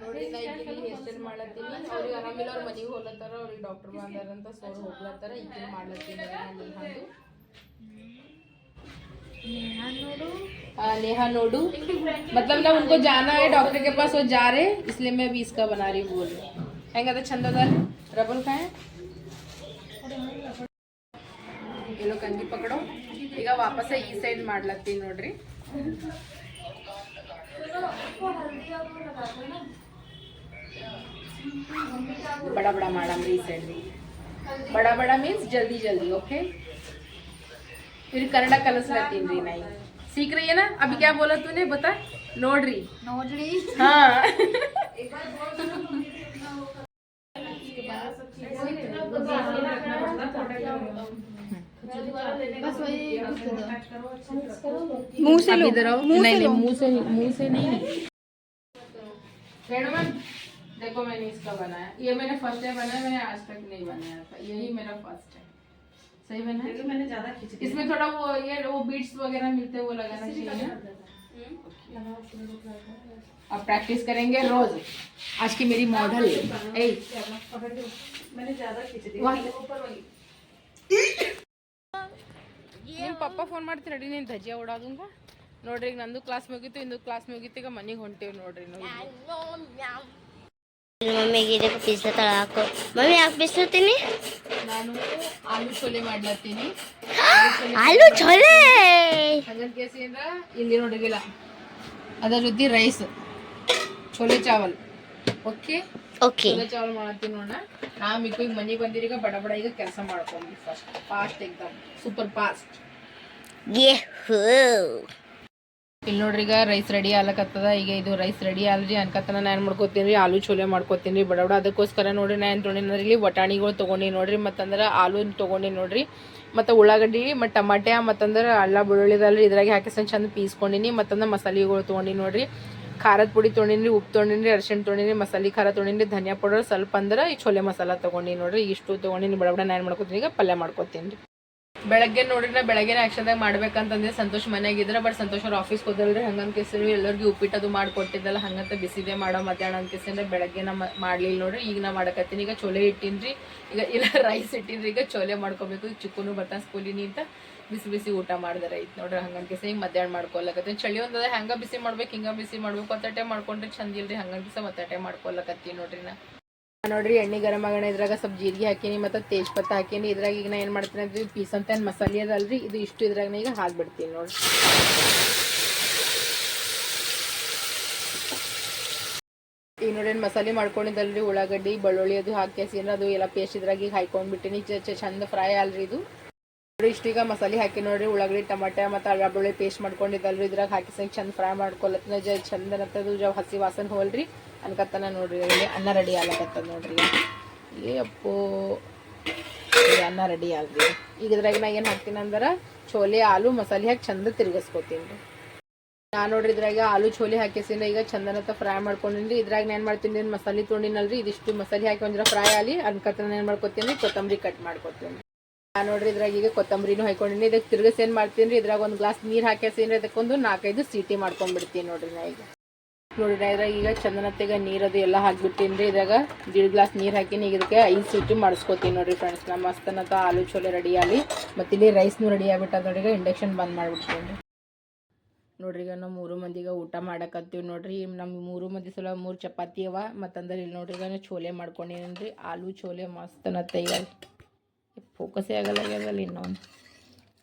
ನೋಡಿ ನಾ ಈಗ ಹೇರ್ ಸ್ಟೈಲ್ ಮಾಡ್ಲತ್ತೀನಿ ಅವ್ರಿಗೆ ಆರಾಮಿಲ್ಲ ಅವ್ರ ಮನೆಗೆ ಹೋಗ್ಲತ್ತಾರ ಅವ್ರಿಗೆ ಡಾಕ್ಟರ್ ಬಂದಾರ ಅಂತ ಸೋರ್ ಹೋಗ್ಲತ್ತಾರ ಈಗ ಮಾಡ್ಲತ್ತೀನಿ ನೇಹಾದು हाँ नेहा नोडू मतलब ना उनको जाना है डॉक्टर के पास वो जा रहे इसलिए मैं अभी इसका बना रही हूँ बोल रही ಹೆಂಗದ ಚಂದ रबल का है येलो कंगी पकड़ो। ईग वापस ई सैड मती नोड़ी बड़ा बड़ा मामी सैड बड़ा बड़ा मीन जल्दी जल्दी ओके फिर कन्डा कलस लेती रही ना सीख रही है ना? अभी क्या बोला तूने? बता। नोड़ी नोड़ी हाँ। बस वही मुँह से लो। इधर आओ। नहीं नहीं मुँह से मुँह से नहीं। रेड मैम देखो मैंने इसका बनाया। ये मैंने फ़र्स्ट टाइम बनाया मैंने आज तक नहीं बनाया था। यही मेरा फ़र्स्ट है सही बना? है? मैंने ज़्यादा खींच इसमें थोड़ा वो ये वो बीट्स वगैरह मिलते हैं वो लगाना चाहिए। अब प्रैक्टिस करेंगे रोज। आज की मेरी मॉडल ए मैंने ज़्यादा खींच दी ನಿಮ್ಮ ಪಪ್ಪ ಫೋನ್ ಮಾಡ್ತೀನಿ ನಡಿ ನೀನು ಧಜ್ಜಿ ಓಡಾದಂಗ. ನೋಡ್ರಿ ಈಗ ನಂದು ಕ್ಲಾಸ್ ಮುಗೀತು ಇಂದು ಕ್ಲಾಸ್ ಮುಗೀತು ಈಗ ಮನೆಗೆ ಹೊಂಟೇವಿ ನೋಡ್ರಿ ಮಮ್ಮಿಗೆ ಇದಕ್ಕೆ ಪಿಜ್ಜಾ ತಳ ಹಾಕು. ಮಮ್ಮಿ ಯಾಕೆ ಬಿಸ್ಲತ್ತೀನಿ ನಾನು ಆಲೂ ಚೋಲೆ ಮಾಡ್ಲತ್ತೀನಿ. ಆಲೂ ಚೊಲೆ! ಇಲ್ಲಿ ನೋಡಿಗಿಲ್ಲ ಅದರ ಜೊತೆ ರೈಸ್ ಚೋಲೆ ಚಾವಲ್. ಓಕೆ ಓಕೆ ಚಾಲು ಮಾಡ್ತೀನಿ ಮಾಡತ್ತೀನಿ ನೋಡ ನಾ ಮಿಕ್ಕು ಈಗ ಮನೆಗೆ ಬಂದಿರೀಗ ಈಗ ಬಡ ಬಡ ಈಗ ಕೆಲಸ ಮಾಡ್ಕೊಂಡು first fast exam super fast ಇಲ್ಲಿ ನೋಡ್ರಿ ಈಗ ರೈಸ್ ರೆಡಿ ಆಗ್ಲಕತ್ತದ. ಈಗ ಇದು ರೈಸ್ ರೆಡಿ ಆಲ್ರಿ ಅನ್ಕತ್ತನ. ನಾನು ಏನು ಮಾಡ್ಕೋತೀನಿ? ರೀ ಆಲೂ ಚೋಲೆ ಮಾಡ್ಕೋತೀನಿ. ರೀ ಬಡ ಬಡ ಅದಕ್ಕೋಸ್ಕರ ನೋಡ್ರಿ ನಾನು ತೊಗೊಂಡಿನ ಇಲ್ಲಿ ಬಟಾಣಿಗಳು ತೊಗೊಂಡಿ ನೋಡ್ರಿ ಮತ್ತಂದ್ರೆ ಆಲೂ ತೊಗೊಂಡಿ ನೋಡ್ರಿ ಮತ್ತು ಉಳ್ಳಾಗಡ್ಡಿ ಮತ್ತು ಟಮಾಟೆ ಮತ್ತಂದ್ರೆ ಅಲ್ಲ ಬೆಳ್ಳುಳ್ಳಿದಲ್ರಿ ಇದ್ರಾಗೆ ಹಾಕಿಸ್ ಚಂದ ಪೀಸ್ಕೊಂಡಿನಿ ಮತ್ತಂದ್ರೆ ಮಸಾಲೆಗಳು ತೊಗೊಂಡಿ ನೋಡ್ರಿ. ಖಾರದ ಪುಡಿ ತೊಗೊಂಡಿನಿ ಉಪ್ಪು ತೊಗೊಂಡಿನಿ ಅರಿಶಿಣ ತೊಗೊಂಡಿನಿ ಮಸಾಲೆ ಖಾರ ತೊಗೊಂಡಿನಿ ಧನಿಯಾ ಪೌಡರ್ ಸ್ವಲ್ಪ ಅಂದ್ರೆ ಈ ಚೋಲೆ ಮಸಾಲ ತೊಗೊಂಡಿನಿ ನೋಡ್ರಿ, ಇಷ್ಟು ತೊಗೊಂಡಿನಿ, ಬಡ ಬಡ ನಾನು ಮಾಡ್ಕೊತೀನಿ, ಈಗ ಪಲ್ಯ ಮಾಡ್ಕೊತೀನಿ ರೀ. ಬೆಳಗ್ಗೆ ನೋಡ್ರಿ ನಾ ಬೆಳಗ್ಗೆ ಆಕ್ಷನ್ದಾಗ ಮಾಡ್ಬೇಕಂತಂದ್ರೆ ಸಂತೋಷ್ ಮನೆಯಾಗಿದ್ರೆ ಬಟ್ ಸಂತೋಷ್ ಅವ್ರ ಆಫೀಸ್ ಹೋದಲ್ರಿ ಹಂಗಂತ ಕೇಸರಿ ಎಲ್ಲರಿಗೂ ಉಪ್ಪಿಟ್ಟು ಅದು ಮಾಡ್ಕೊಟ್ಟಿದ್ದಲ್ಲ, ಹಂಗಂತ ಬಿಸಿದೆ ಮಾಡೋ ಮಧ್ಯಾಹ್ನ ಅಂತ ಕೇಸಿಂದ್ರೆ ಬೆಳಗ್ಗೆ ನಾ ಮಾಡ್ಲಿಲ್ಲ ನೋಡ್ರಿ, ಈಗ ನಾ ಮಾಡಕತ್ತೀನಿ, ಈಗ ಚೋಲೆ ಇಟ್ಟಿನ್ರಿ, ಈಗ ಇಲ್ಲ ರೈಸ್ ಇಟ್ಟಿನ್ರಿ, ಈಗ ಚೋಲೆ ಮಾಡ್ಕೋಬೇಕು, ಈಗ ಚಿಕ್ಕನು ಬರ್ತಾನೆ ಅಂತ. ಬಿಸಿ ಬಿಸಿ ಊಟ ಮಾಡಿದಾರ. ಐತ್ ನೋಡ್ರಿ ಸೇಮ್ ಈಗ ಮಧ್ಯಾಹ್ನ ಮಾಡ್ಕೊಲಕತ್ತಿ ಚಳಿ ಒಂದದ ಹೆಂಗ ಬಿಸಿ ಮಾಡ್ಬೇಕು, ಹಿಂಗ ಬಿಸಿ ಮಾಡ್ಬೇಕು ಒತ್ತಟೆ ಮಾಡ್ಕೊಂಡ್ರೆ ಚಂದ ಇಲ್ರಿ. ಹಂಗಂತ ಕೇಸ ಒತ್ತಟೆ ಮಾಡ್ಕೊಲಕತ್ತಿ ನೋಡ್ರಿ ನಾ. ನೋಡ್ರಿ ಎಣ್ಣೆ ಗರಂ ಆಗೋಣ, ಇದ್ರಾಗ ಸ್ವಲ್ಪ ಜೀರಿಗೆ ಹಾಕೀನಿ ಮತ್ತು ತೇಜ್ಪತ್ತ ಹಾಕೀನಿ. ಇದ್ರಾಗ ಈಗ ನಾ ಏನು ಮಾಡ್ತೀನಿ ಅಂದ್ರೆ ಪೀಸ್ ಅಂತ ಮಸಾಲೆ ಅದಲ್ರಿ ಇದು ಇಷ್ಟು ಇದ್ರಾಗ ಈಗ ಹಾಕ್ಬಿಡ್ತೀನಿ ನೋಡ್ರಿ. ಈಗ ನೋಡಿ ಮಸಾಲೆ ಮಾಡ್ಕೊಂಡಿದ್ದಲ್ರಿ, ಉಳ್ಳಾಗಡ್ಡಿ, ಬೆಳ್ಳುಳ್ಳಿ ಅದು ಹಾಕಿ ಅದು ಎಲ್ಲ ಪೇಸ್ಟ್ ಇದ್ರಾಗ ಈಗ ಹಾಕೊಂಡ್ಬಿಟ್ಟಿನಿ. ಚಂದ ಫ್ರೈ ಅಲ್ರಿ ಇದು. ನೋಡಿ, ಇಷ್ಟೀಗ ಮಸಾಲೆ ಹಾಕಿ ನೋಡ್ರಿ ಉಳ್ಳಾಗಡ್ಡಿ, ಟಮಾಟೆ ಮತ್ತು ಅಳ್ಳಾಬಳ್ಳಿ ಪೇಸ್ಟ್ ಮಾಡ್ಕೊಂಡಿದ್ದಲ್ರಿ. ಇದ್ರಾಗ ಹಾಕಿ ಸಂಗ್ ಚಂದ ಫ್ರೈ ಮಾಡ್ಕೊಲತ್ತಿನ ಜ ಚಂದ ಅನ್ನತ್ತದು ಜ ಹಸಿ ವಾಸನೆ ಹೋಲ್ರಿ. ಅನ್ಕತ್ತನ ನೋಡ್ರಿ ಅನ್ನ ರೆಡಿ ಆಗ್ಲಕತ್ತದ ನೋಡ್ರಿ. ಏ ಅಪ್ಪೋ ಅನ್ನ ರೆಡಿ ಆಗ್ರಿ ಈಗ ಇದ್ರಾಗ ನಾ ಏನು ಹಾಕ್ತೀನಿ ಅಂದ್ರೆ, ಚೋಲೆ, ಆಲೂ, ಮಸಾಲೆ ಹಾಕಿ ಚಂದ ತಿರ್ಗಿಸ್ಕೊತೀನಿ ರೀ. ನಾನು ನೋಡ್ರಿ, ಇದ್ರಾಗ ಆಲೂ ಚೋಲೆ ಹಾಕಿಸಿನ ಈಗ ಚಂದನತ್ತ ಫ್ರೈ ಮಾಡ್ಕೊಂಡಿನಿ ಇದ್ರಾಗ ನಾನು ಏನು ಮಾಡ್ತೀನಿ ಮಸಾಲೆ ತೊಗೊಂಡಿನಲ್ರಿ ಇದಿಷ್ಟು ಮಸಾಲೆ ಹಾಕಿ ಒಂದ್ರ ಫ್ರೈ ಆಲಿ ಅನ್ಕತ್ತನ ಏನು ಮಾಡ್ಕೊತೀನಿ, ಕೊತ್ತಂಬರಿ ಕಟ್ ಮಾಡ್ಕೊತೀನಿ. ನೋಡ್ರಿ, ಇದ್ರಾಗ ಈಗ ಕೊತ್ತಂಬರಿನೂ ಹಾಕೊಂಡಿನಿ ಇದಕ್ಕೆ ತಿರ್ಗಿಸಿ ಏನು ಮಾಡ್ತೀನಿ ರೀ, ಇದ್ರಾಗ ಒಂದು ಗ್ಲಾಸ್ ನೀರು ಹಾಕಿಸಿನ ಅದಕ್ಕೊಂದು ನಾಲ್ಕೈದು ಸೀಟಿ ಮಾಡ್ಕೊಂಡ್ಬಿಡ್ತೀನಿ ನೋಡ್ರಿ ನಾ ಈಗ. ನೋಡ್ರಿ ನಾ ಇದ್ರಾಗ ಈಗ ಚಂದನತ್ತೆಗ ಅದು ಎಲ್ಲ ಹಾಕ್ಬಿಟ್ಟಿನಿ ರೀ, ಇದ್ರಾಗ ದೀಡ್ ಗ್ಲಾಸ್ ನೀರು ಹಾಕಿನಿ. ಈಗ ಇದಕ್ಕೆ ಐದು ಸೀಟಿ ಮಾಡಿಸ್ಕೊತೀನಿ ನೋಡ್ರಿ ಫ್ರೆಂಡ್ಸ್ ನಮ್ಮ ಮಸ್ತನತ ಆಲೂ ಚೋಲೆ ರೆಡಿ ಆಗಲಿ. ಮತ್ತು ಇಲ್ಲಿ ರೈಸ್ನು ರೆಡಿ ಆಗ್ಬಿಟ್ಟದ ನೋಡಿ ಈಗ ಇಂಡಕ್ಷನ್ ಬಂದ್ ಮಾಡ್ಬಿಡ್ತೀನಿ ನೋಡ್ರಿ, ಈಗ ನಾವು ಮೂರು ಮಂದಿಗೆ ಊಟ ಮಾಡಕತ್ತೀವಿ ನೋಡ್ರಿ. ನಮ್ಮ ಮೂರು ಮಂದಿ ಸಲ ಮೂರು ಚಪಾತಿ ಅವ. ಮತ್ತಂದ್ರೆ ಇಲ್ಲಿ ನೋಡ್ರಿ, ಈಗ ಚೋಲೆ ಮಾಡ್ಕೊಂಡಿನಿ ಆಲೂ ಚೋಲೆ ಮಸ್ತ್ ನತ್ತ ಈಗ. ಫೋಕಸೇ ಆಗಲ್ಲ ಆಗ್ಯದಲ್ಲ ಇನ್ನೊಂದು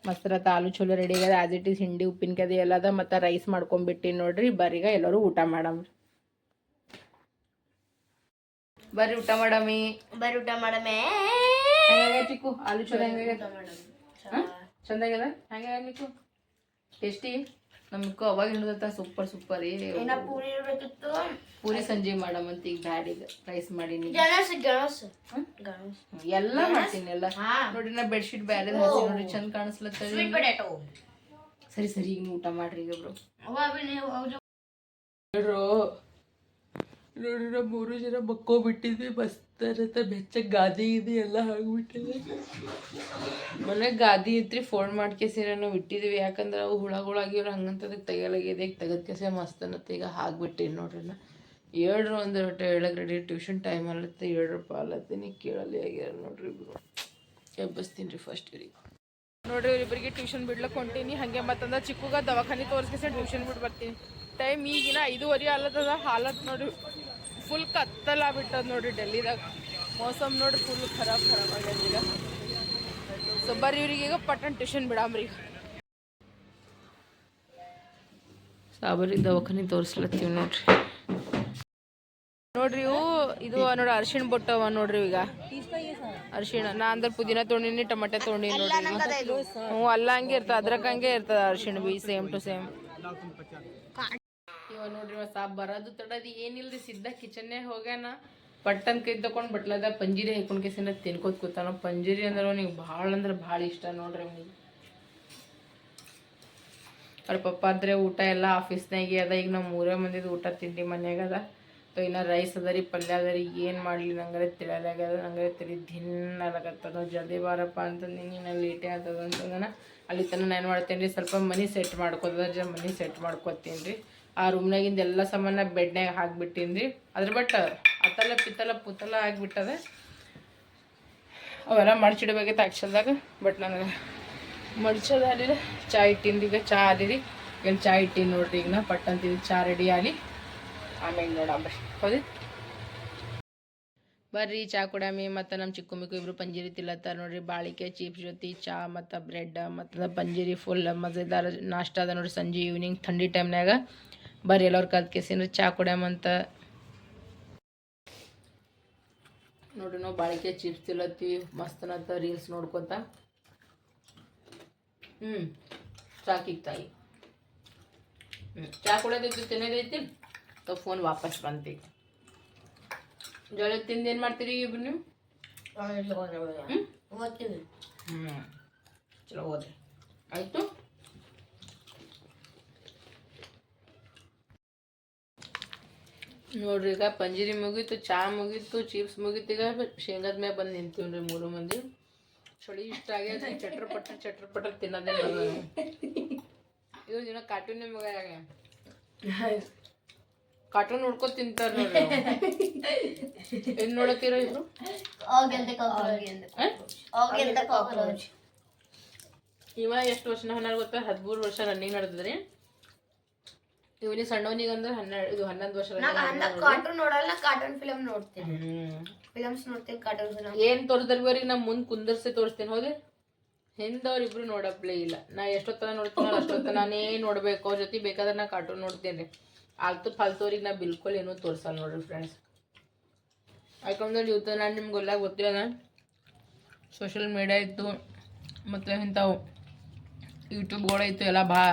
ಮಸ್ತ್ ರತ್ತ ಚಲೋ ರೆಡಿ ಆಗ್ಯದ ಆಸ್ ಇಟ್ ಈಸ್ ಹಿಂಡಿ ಉಪ್ಪಿನಕಾಯಿ ಎಲ್ಲ ಅದ ಮತ್ತು ರೈಸ್ ಮಾಡ್ಕೊಂಡ್ಬಿಟ್ಟು ನೋಡ್ರಿ ಬರೀಗ ಎಲ್ಲರೂ ಊಟ ಮಾಡಮ್ರಿ ಬರ್ರಿ ಊಟ ಮಾಡಮಿ. ಬರ್ರಿ ಊಟ ಮಾಡಮೇ. ಚಿಕ್ಕು? ಆಲೂ ಚಲೋ ಹೆಂಗಾಗ್ಯದ ಚಂದಾಗ್ಯದ ಹೆಂಗಾಗ್ಯದ ನಿಕ್ಕು ಟೇಸ್ಟಿ ನಮ್ಗೂ ಅವಾಗ ಹಿಡಿದತ್ತ ಸೂಪರ್ ಸೂಪರ್ ಏ ಪೂರಿ ಇರ್ಬೇಕಿತ್ತು. ಪೂರಿ ಸಂಜೆ ಮಾಡಮಂತ ಈಗ ಬ್ಯಾಡ್ ಈಗ ರೈಸ್ ಮಾಡೀನಿ ಗಣಸ್ ಗಣೇಶ ಗಣಸ್ ಎಲ್ಲ ಮಾಡ್ತೀನಿ ಎಲ್ಲ. ನೋಡಿ ನಾ ಬೆಡ್ಶೀಟ್ ಬ್ಯಾರೆ ಹಾಸಿ ನೋಡ್ರಿ ಚಂದ ಕಾಣಿಸ್ಲತ್ತದ ಸರಿ ಸರಿ ಈಗ ಊಟ ಮಾಡ್ರಿ ಈಗ ಬ್ರೋ. ನೋಡ್ರು ಮೂರು ಜನ ಮಕ್ಕೋಬಿಟ್ಟಿದ್ವಿ ಮಸ್ತ್ ಇರತ್ತೆ ಬೆಚ್ಚಗೆ ಗಾದಿ ಇದೆ ಎಲ್ಲ ಆಗ್ಬಿಟ್ಟಿದೆ. ಮನೆ ಗಾದಿ ಇತ್ರಿ ಫೋನ್ ಮಾಡ್ಕೇಸಿರ ನಾವು ಇಟ್ಟಿದ್ವಿ ಯಾಕಂದ್ರೆ ಅವು ಹುಳಗಳಾಗಿವ್ರು ಹಂಗಂತದಕ್ಕೆ ತೆಗಿಯಲಾಗಿದೆ. ಈಗ ತೆಗೆದ್ಕೇಸೆ ಮಸ್ತ್ ಅನ್ನತ್ತೆ ಈಗ ಹಾಕ್ಬಿಟ್ಟಿನಿ ನೋಡ್ರಿ ನಾ ಏಳ್ರು ಒಂದು ಹೊಟ್ಟೆ ಹೇಳಕ್ ರೆಡಿ ಟ್ಯೂಷನ್ ಟೈಮ್ ಅಲ್ಲತ್ತೆ ರೂಪಾಯಿ ಪಾಲತ್ತೀನಿ ಕೇಳಲಿ ಆಗ್ಯಾರ ನೋಡ್ರಿ ಇಬ್ರು ಎಬ್ಬಸ್ತೀನಿ ರೀ ಫಸ್ಟ್ ಇವ್ರಿಗೆ. ನೋಡ್ರಿ ಇವ್ರಿಬ್ಬರಿಗೆ ಟ್ಯೂಷನ್ ಬಿಡ್ಲಕ್ಕೆ ಹೊಂಟೀನಿ. ಹಾಗೆ ಮತ್ತಂದ್ರೆ ಚಿಕ್ಕಗ ದವಾಖಾನೆ ತೋರಿಸ್ಕೇಸ ಟ್ಯೂಷನ್ ಬಿಟ್ಟು ಬರ್ತೀನಿ. ಟೈಮ್ ಈಗಿನ ಐದುವರೆ ಅಲ್ಲದ ಹಾಲತ್ ನೋಡ್ರಿ. ಫುಲ್ ಕತ್ತಲ ಬಿಟ್ಟದ ನೋಡ್ರಿ ಡೆಲ್ಲಿದಾಗ. ಮೋಸಮ್ ನೋಡ್ರಿ ಫುಲ್ ಖರಾಬ್ ಖರಾಬ್ ಆಗ್ಯದ ಈಗ. ಸೊ ಬರ್ರಿ ಇವ್ರಿಗೆ ಈಗ ಪಟ್ಟಣ ಟ್ಯೂಷನ್ ಬಿಡಾಮ್ರಿ. ಸಾಬರಿ ದವಾಖಾನೆ ತೋರಿಸ್ಲತ್ತೀವಿ ನೋಡ್ರಿ. ನೋಡ್ರಿ ಇವು ಇದು ನೋಡಿ ಅರಿಶಿಣ ಬೊಟ್ಟವ ನೋಡ್ರಿ ಈಗ. ಅರಿಶಿಣ ನಾ ಅಂದ್ರೆ ಪುದೀನ ತೊಗೊಂಡಿನಿ ಟಮಾಟೆ ತೊಗೊಂಡಿನಿ ನೋಡ್ರಿ. ಹ್ಞೂ ಅಲ್ಲ ಹಂಗೆ ಇರ್ತದ ಅದ್ರಾಗ ಹಂಗೆ ಇರ್ತದ ಅರಿಶಿಣ ಬಿ ಸೇಮ್ ಟು ಸೇಮ್ ನೋಡ್ರಿ ಸಾಬ್ ಬರೋದು ತಡದಿ ಏನಿಲ್ರಿ, ಸಿದ್ಧ ಕಿಚನ್ನೇ ಹೋಗ್ಯಾನ. ಪಟ್ಟನ್ ಕೈ ತಕೊಂಡ್ ಬಟ್ಲದ ಪಂಜಿರಿ ಹಾಕೊಂಡ್ ಕೇಸಿಂದ ತಿನ್ಕೋತ ಕೂತಾನ. ಪಂಜಿರಿ ಅಂದ್ರೆ ಅವ್ನಿಗೆ ಭಾಳ ಅಂದ್ರೆ ಭಾಳ ಇಷ್ಟ ನೋಡ್ರಿ ಅವ್ನಿಗೆ. ಅವ್ರ ಪಪ್ಪ ಆದ್ರೆ ಊಟ ಎಲ್ಲ ಆಫೀಸ್ನಾಗೆ ಅದ. ಈಗ ನಾವು ಮೂರೇ ಮಂದಿದ ಊಟ ತಿಂಡಿ ಮನ್ಯಾಗ ಅದ. ಸೊ ಇನ್ನು ರೈಸ್ ಅದ ಪಲ್ಯ ಅದ ರೀ, ಏನು ಮಾಡಲಿ ನಂಗರೆ ತಿಳಿಯಲಾಗ್ಯದ ನಂಗರೆ ದಿನ ಆಗತ್ತದ ಜಲ್ದಿ ಬಾರಪ್ಪ ಅಂತಂದು ನೀನು ಲೇಟೇ ಆಗ್ತದ ಅಂತಂದನ. ಅಲ್ಲಿ ತನಕ ನಾನು ಏನು ಮಾಡ್ತೇನೆ ರೀ ಸ್ವಲ್ಪ ಮನಿ ಸೆಟ್ ಮಾಡ್ಕೋತದ. ಜ ಮನಿ ಸೆಟ್ ಮಾಡ್ಕೊತೀನಿ ರೀ ಆ ರೂಮ್ನಾಗಿಂದ ಎಲ್ಲ ಸಾಮಾನ ಬೆಡ್ನ್ಯಾಗ ಹಾಕ್ಬಿಟ್ಟಿನಿ ರೀ ಅದ್ರ ಬಟ್ ಅತಲ ಪಿತ್ತಲ ಪುತ್ತಲ ಆಗಿಬಿಟ್ಟದ. ಅವೆಲ್ಲ ಮಡ್ಚಿಡ್ಬೇಕಿತ್ತು ಆ್ಯಕ್ಚುಲ್ದಾಗ ಬಟ್ ನನಗೆ ಮಡ್ಚದ ಆಗಲಿಲ್ಲ. ಚಾ ಇಟ್ಟಿಂದ ಈಗ ಚಾ ಆಲಿರಿ. ಈಗ ಚಾ ಇಟ್ಟಿನಿ ನೋಡ್ರಿ ಈಗ ನಾ, ಪಟ್ ಅಂತಿದ್ದು ಚಾ ರೆಡಿ ಆಲಿ. ಆಮೇಲೆ ನೋಡಂಬ್ರಿ ಹೌದು ಬರ್ರಿ, ಚಾ ಕುಡಾಮಿ ಮತ್ತು ನಮ್ಮ ಚಿಕ್ಕ ಮಿಕ್ಕು ಇಬ್ಬರು ಪಂಜೀರಿ ತಿಲ್ಲತ್ತಾರ ನೋಡ್ರಿ. ಬಾಳಿಕೆ ಚೀಪ್ ಜೊತೆ, ಚಾ, ಮತ್ತು ಬ್ರೆಡ್ ಮತ್ತು ಪಂಜೀರಿ ಫುಲ್ ಮಜೆದಾರ ನಾಷ್ಟ ಅದ ನೋಡ್ರಿ ಸಂಜೆ ಈವ್ನಿಂಗ್ ಥಂಡಿ ಟೈಮ್ನಾಗ ಬರ್ರಿ ಎಲ್ಲವ್ರು ಕಲ್ತ್ ಕೇಸಿನ ಚಾ ಕುಡ್ಯಾಮಂತ ನೋಡ್ರಿ ನಾವು ಬಾಳಿಕೆ ಚಿಪ್ಸ್ ತಿಲ್ಲತ್ತೀವಿ ಮಸ್ತನಂತ ರೀಲ್ಸ್ ನೋಡ್ಕೊತ ಹ್ಞೂ ಸಾಕಿಗ್ ತಾಯಿ ಹ್ಞೂ ಚಾ ಕುಡಿಯೋದೈತಿ ತಿನ್ನೋದೈತಿ ಸೊ ಫೋನ್ ವಾಪಸ್ ಬಂತಿ ಜೋಳ ತಿಂದು ಏನು ಮಾಡ್ತೀರಿ ಇಬ್ರು ನೀವು ಓದ್ತೀವಿ ಹ್ಞೂ ಚಲೋ ಹೋದ್ರಿ ಆಯಿತು ನೋಡ್ರಿ ಈಗ ಪಂಜೀರಿ ಮುಗೀತು ಚಾ ಮುಗೀತು ಚಿಪ್ಸ್ ಮುಗೀತು ಈಗ ಶೇಂಗಾದ ಮ್ಯಾಗ ಬಂದು ನಿಂತೀವಿ ರೀ ಮೂರು ಮಂದಿ. ಚಳಿ ಇಷ್ಟ ಆಗ್ಯದ ಚಟ್ರ ಪಟ್ರ ಚಟ್ರ ಪಟ್ರ ತಿನ್ನೋದೇ ಇವ್ರ ದಿನ ಕಾರ್ಟೂನ್ ಮಗ ಕಾರ್ಟೂನ್ ನೋಡ್ಕೊತ ತಿಂತಾರ ನೋಡ್ರಿ ಏನ್ ನೋಡತ್ತೀರ ಇವರು? ಇವ ಎಷ್ಟು ವರ್ಷ ಹೊನ್ನಾರ ಗೊತ್ತಾ? ಹದಿಮೂರು ವರ್ಷ ರನ್ನಿಂಗ್ ನಡೆದ್ರಿ ಇವನಿಗೆ ಸಣ್ಣವನಿಗೆ ಅಂದ್ರೆ ಹನ್ನೆರಡು ಇದು ಹನ್ನೊಂದು ವರ್ಷ ಕಾರ್ಟೂನ್ ನೋಡಲ್ಲ ಕಾರ್ಟೂನ್ ಫಿಲಮ್ ನೋಡ್ತೀನಿ. ಫಿಲಮ್ಸ್ ನೋಡ್ತೀನಿ ಕಾರ್ಟೂನ್ ಫಿಲಮ್ ಏನ್ ಅವ್ರಿಗೆ ನಾ ಮುಂದ್ ಕುಂದರ್ಸಿ ತೋರಿಸ್ತೀನಿ ಹೌದು? ಹಿಂದವ್ರಿಬ್ರು ನೋಡಪ್ಲೇ ಇಲ್ಲ. ನಾ ಎಷ್ಟೊತ್ತನ ನೋಡ್ತೀನಿ ಅಷ್ಟೊತ್ತ ನಾನೇ ನೋಡ್ಬೇಕು. ಅವ್ರ ಜೊತೆ ಬೇಕಾದ್ರೆ ನಾ ಕಾರ್ಟೂನ್ ನೋಡ್ತೀನಿ ಆಲ್ತು ಫಾಲ್ತವ್ರಿಗೆ ನಾ ಬಿಲ್ಕುಲ್ ಏನೂ ತೋರಿಸಲ್ಲ ನೋಡ್ರಿ ಫ್ರೆಂಡ್ಸ್ ಯಾಕಂದ್ರೆ ಇವತ್ತು ನಾನು ನಿಮ್ಗೆಲ್ಲ ಗೊತ್ತಿಲ್ಲ ಸೋಷಿಯಲ್ ಮೀಡಿಯಾ ಇತ್ತು ಮತ್ತು ಇಂಥವು ಇತ್ತು ಎಲ್ಲ ಭಾಳ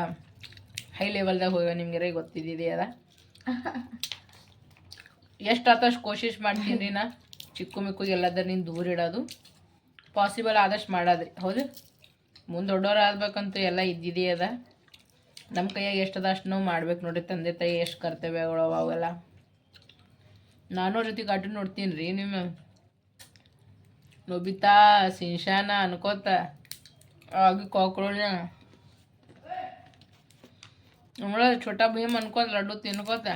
ಹೈ ಲೆವೆಲ್ದಾಗ ಹೋಗ್ಯಾವ ನಿಮ್ಗೆ ಗೊತ್ತಿದ್ದಿದೆ ಅದ? ಎಷ್ಟು ಆದಷ್ಟು ಕೋಶಿಶ್ ಮಾಡ್ತೀನಿ ರೀ ನಾ? ಚಿಕ್ಕು ಮಿಕ್ಕು ಎಲ್ಲದರಿಂದ ದೂರ ಇಡೋದು. ಪಾಸಿಬಲ್ ಆದಷ್ಟು ಮಾಡೋದ್ರಿ. ಹೌದು? ಮುಂದೆ ದೊಡ್ಡವ್ರು ಆಗ್ಬೇಕಂತೂ ಎಲ್ಲ ಇದ್ದಿದೆಯೇ ಅದ. ನಮ್ಮ ಕೈಯಾಗ ಎಷ್ಟು ಅದ ಅಷ್ಟು ನಾವು ಮಾಡ್ಬೇಕು ನೋಡ್ರಿ. ತಂದೆ ತಾಯಿ ಎಷ್ಟು ಕರ್ತವ್ಯಗಳು ಅವ ಅವೆಲ್ಲ. ನಾನು ಜೊತೆ ಕಾರ್ಟೂನ್ ನೋಡ್ತೀನಿ ರೀ ನಿಮ್ಮ. ನೋಬಿತಾ ಸಿನ್ಶಾನ ಅನ್ಕೋತ. ಆಗಿ ಕಾಕ್ರೋಲ್ನ നമ്മളെ ಛೋಟಾ ಭೀಮ್ ಅನ್ಕೋತ ಲಡ್ಡು ತಿನ್ಕೋತ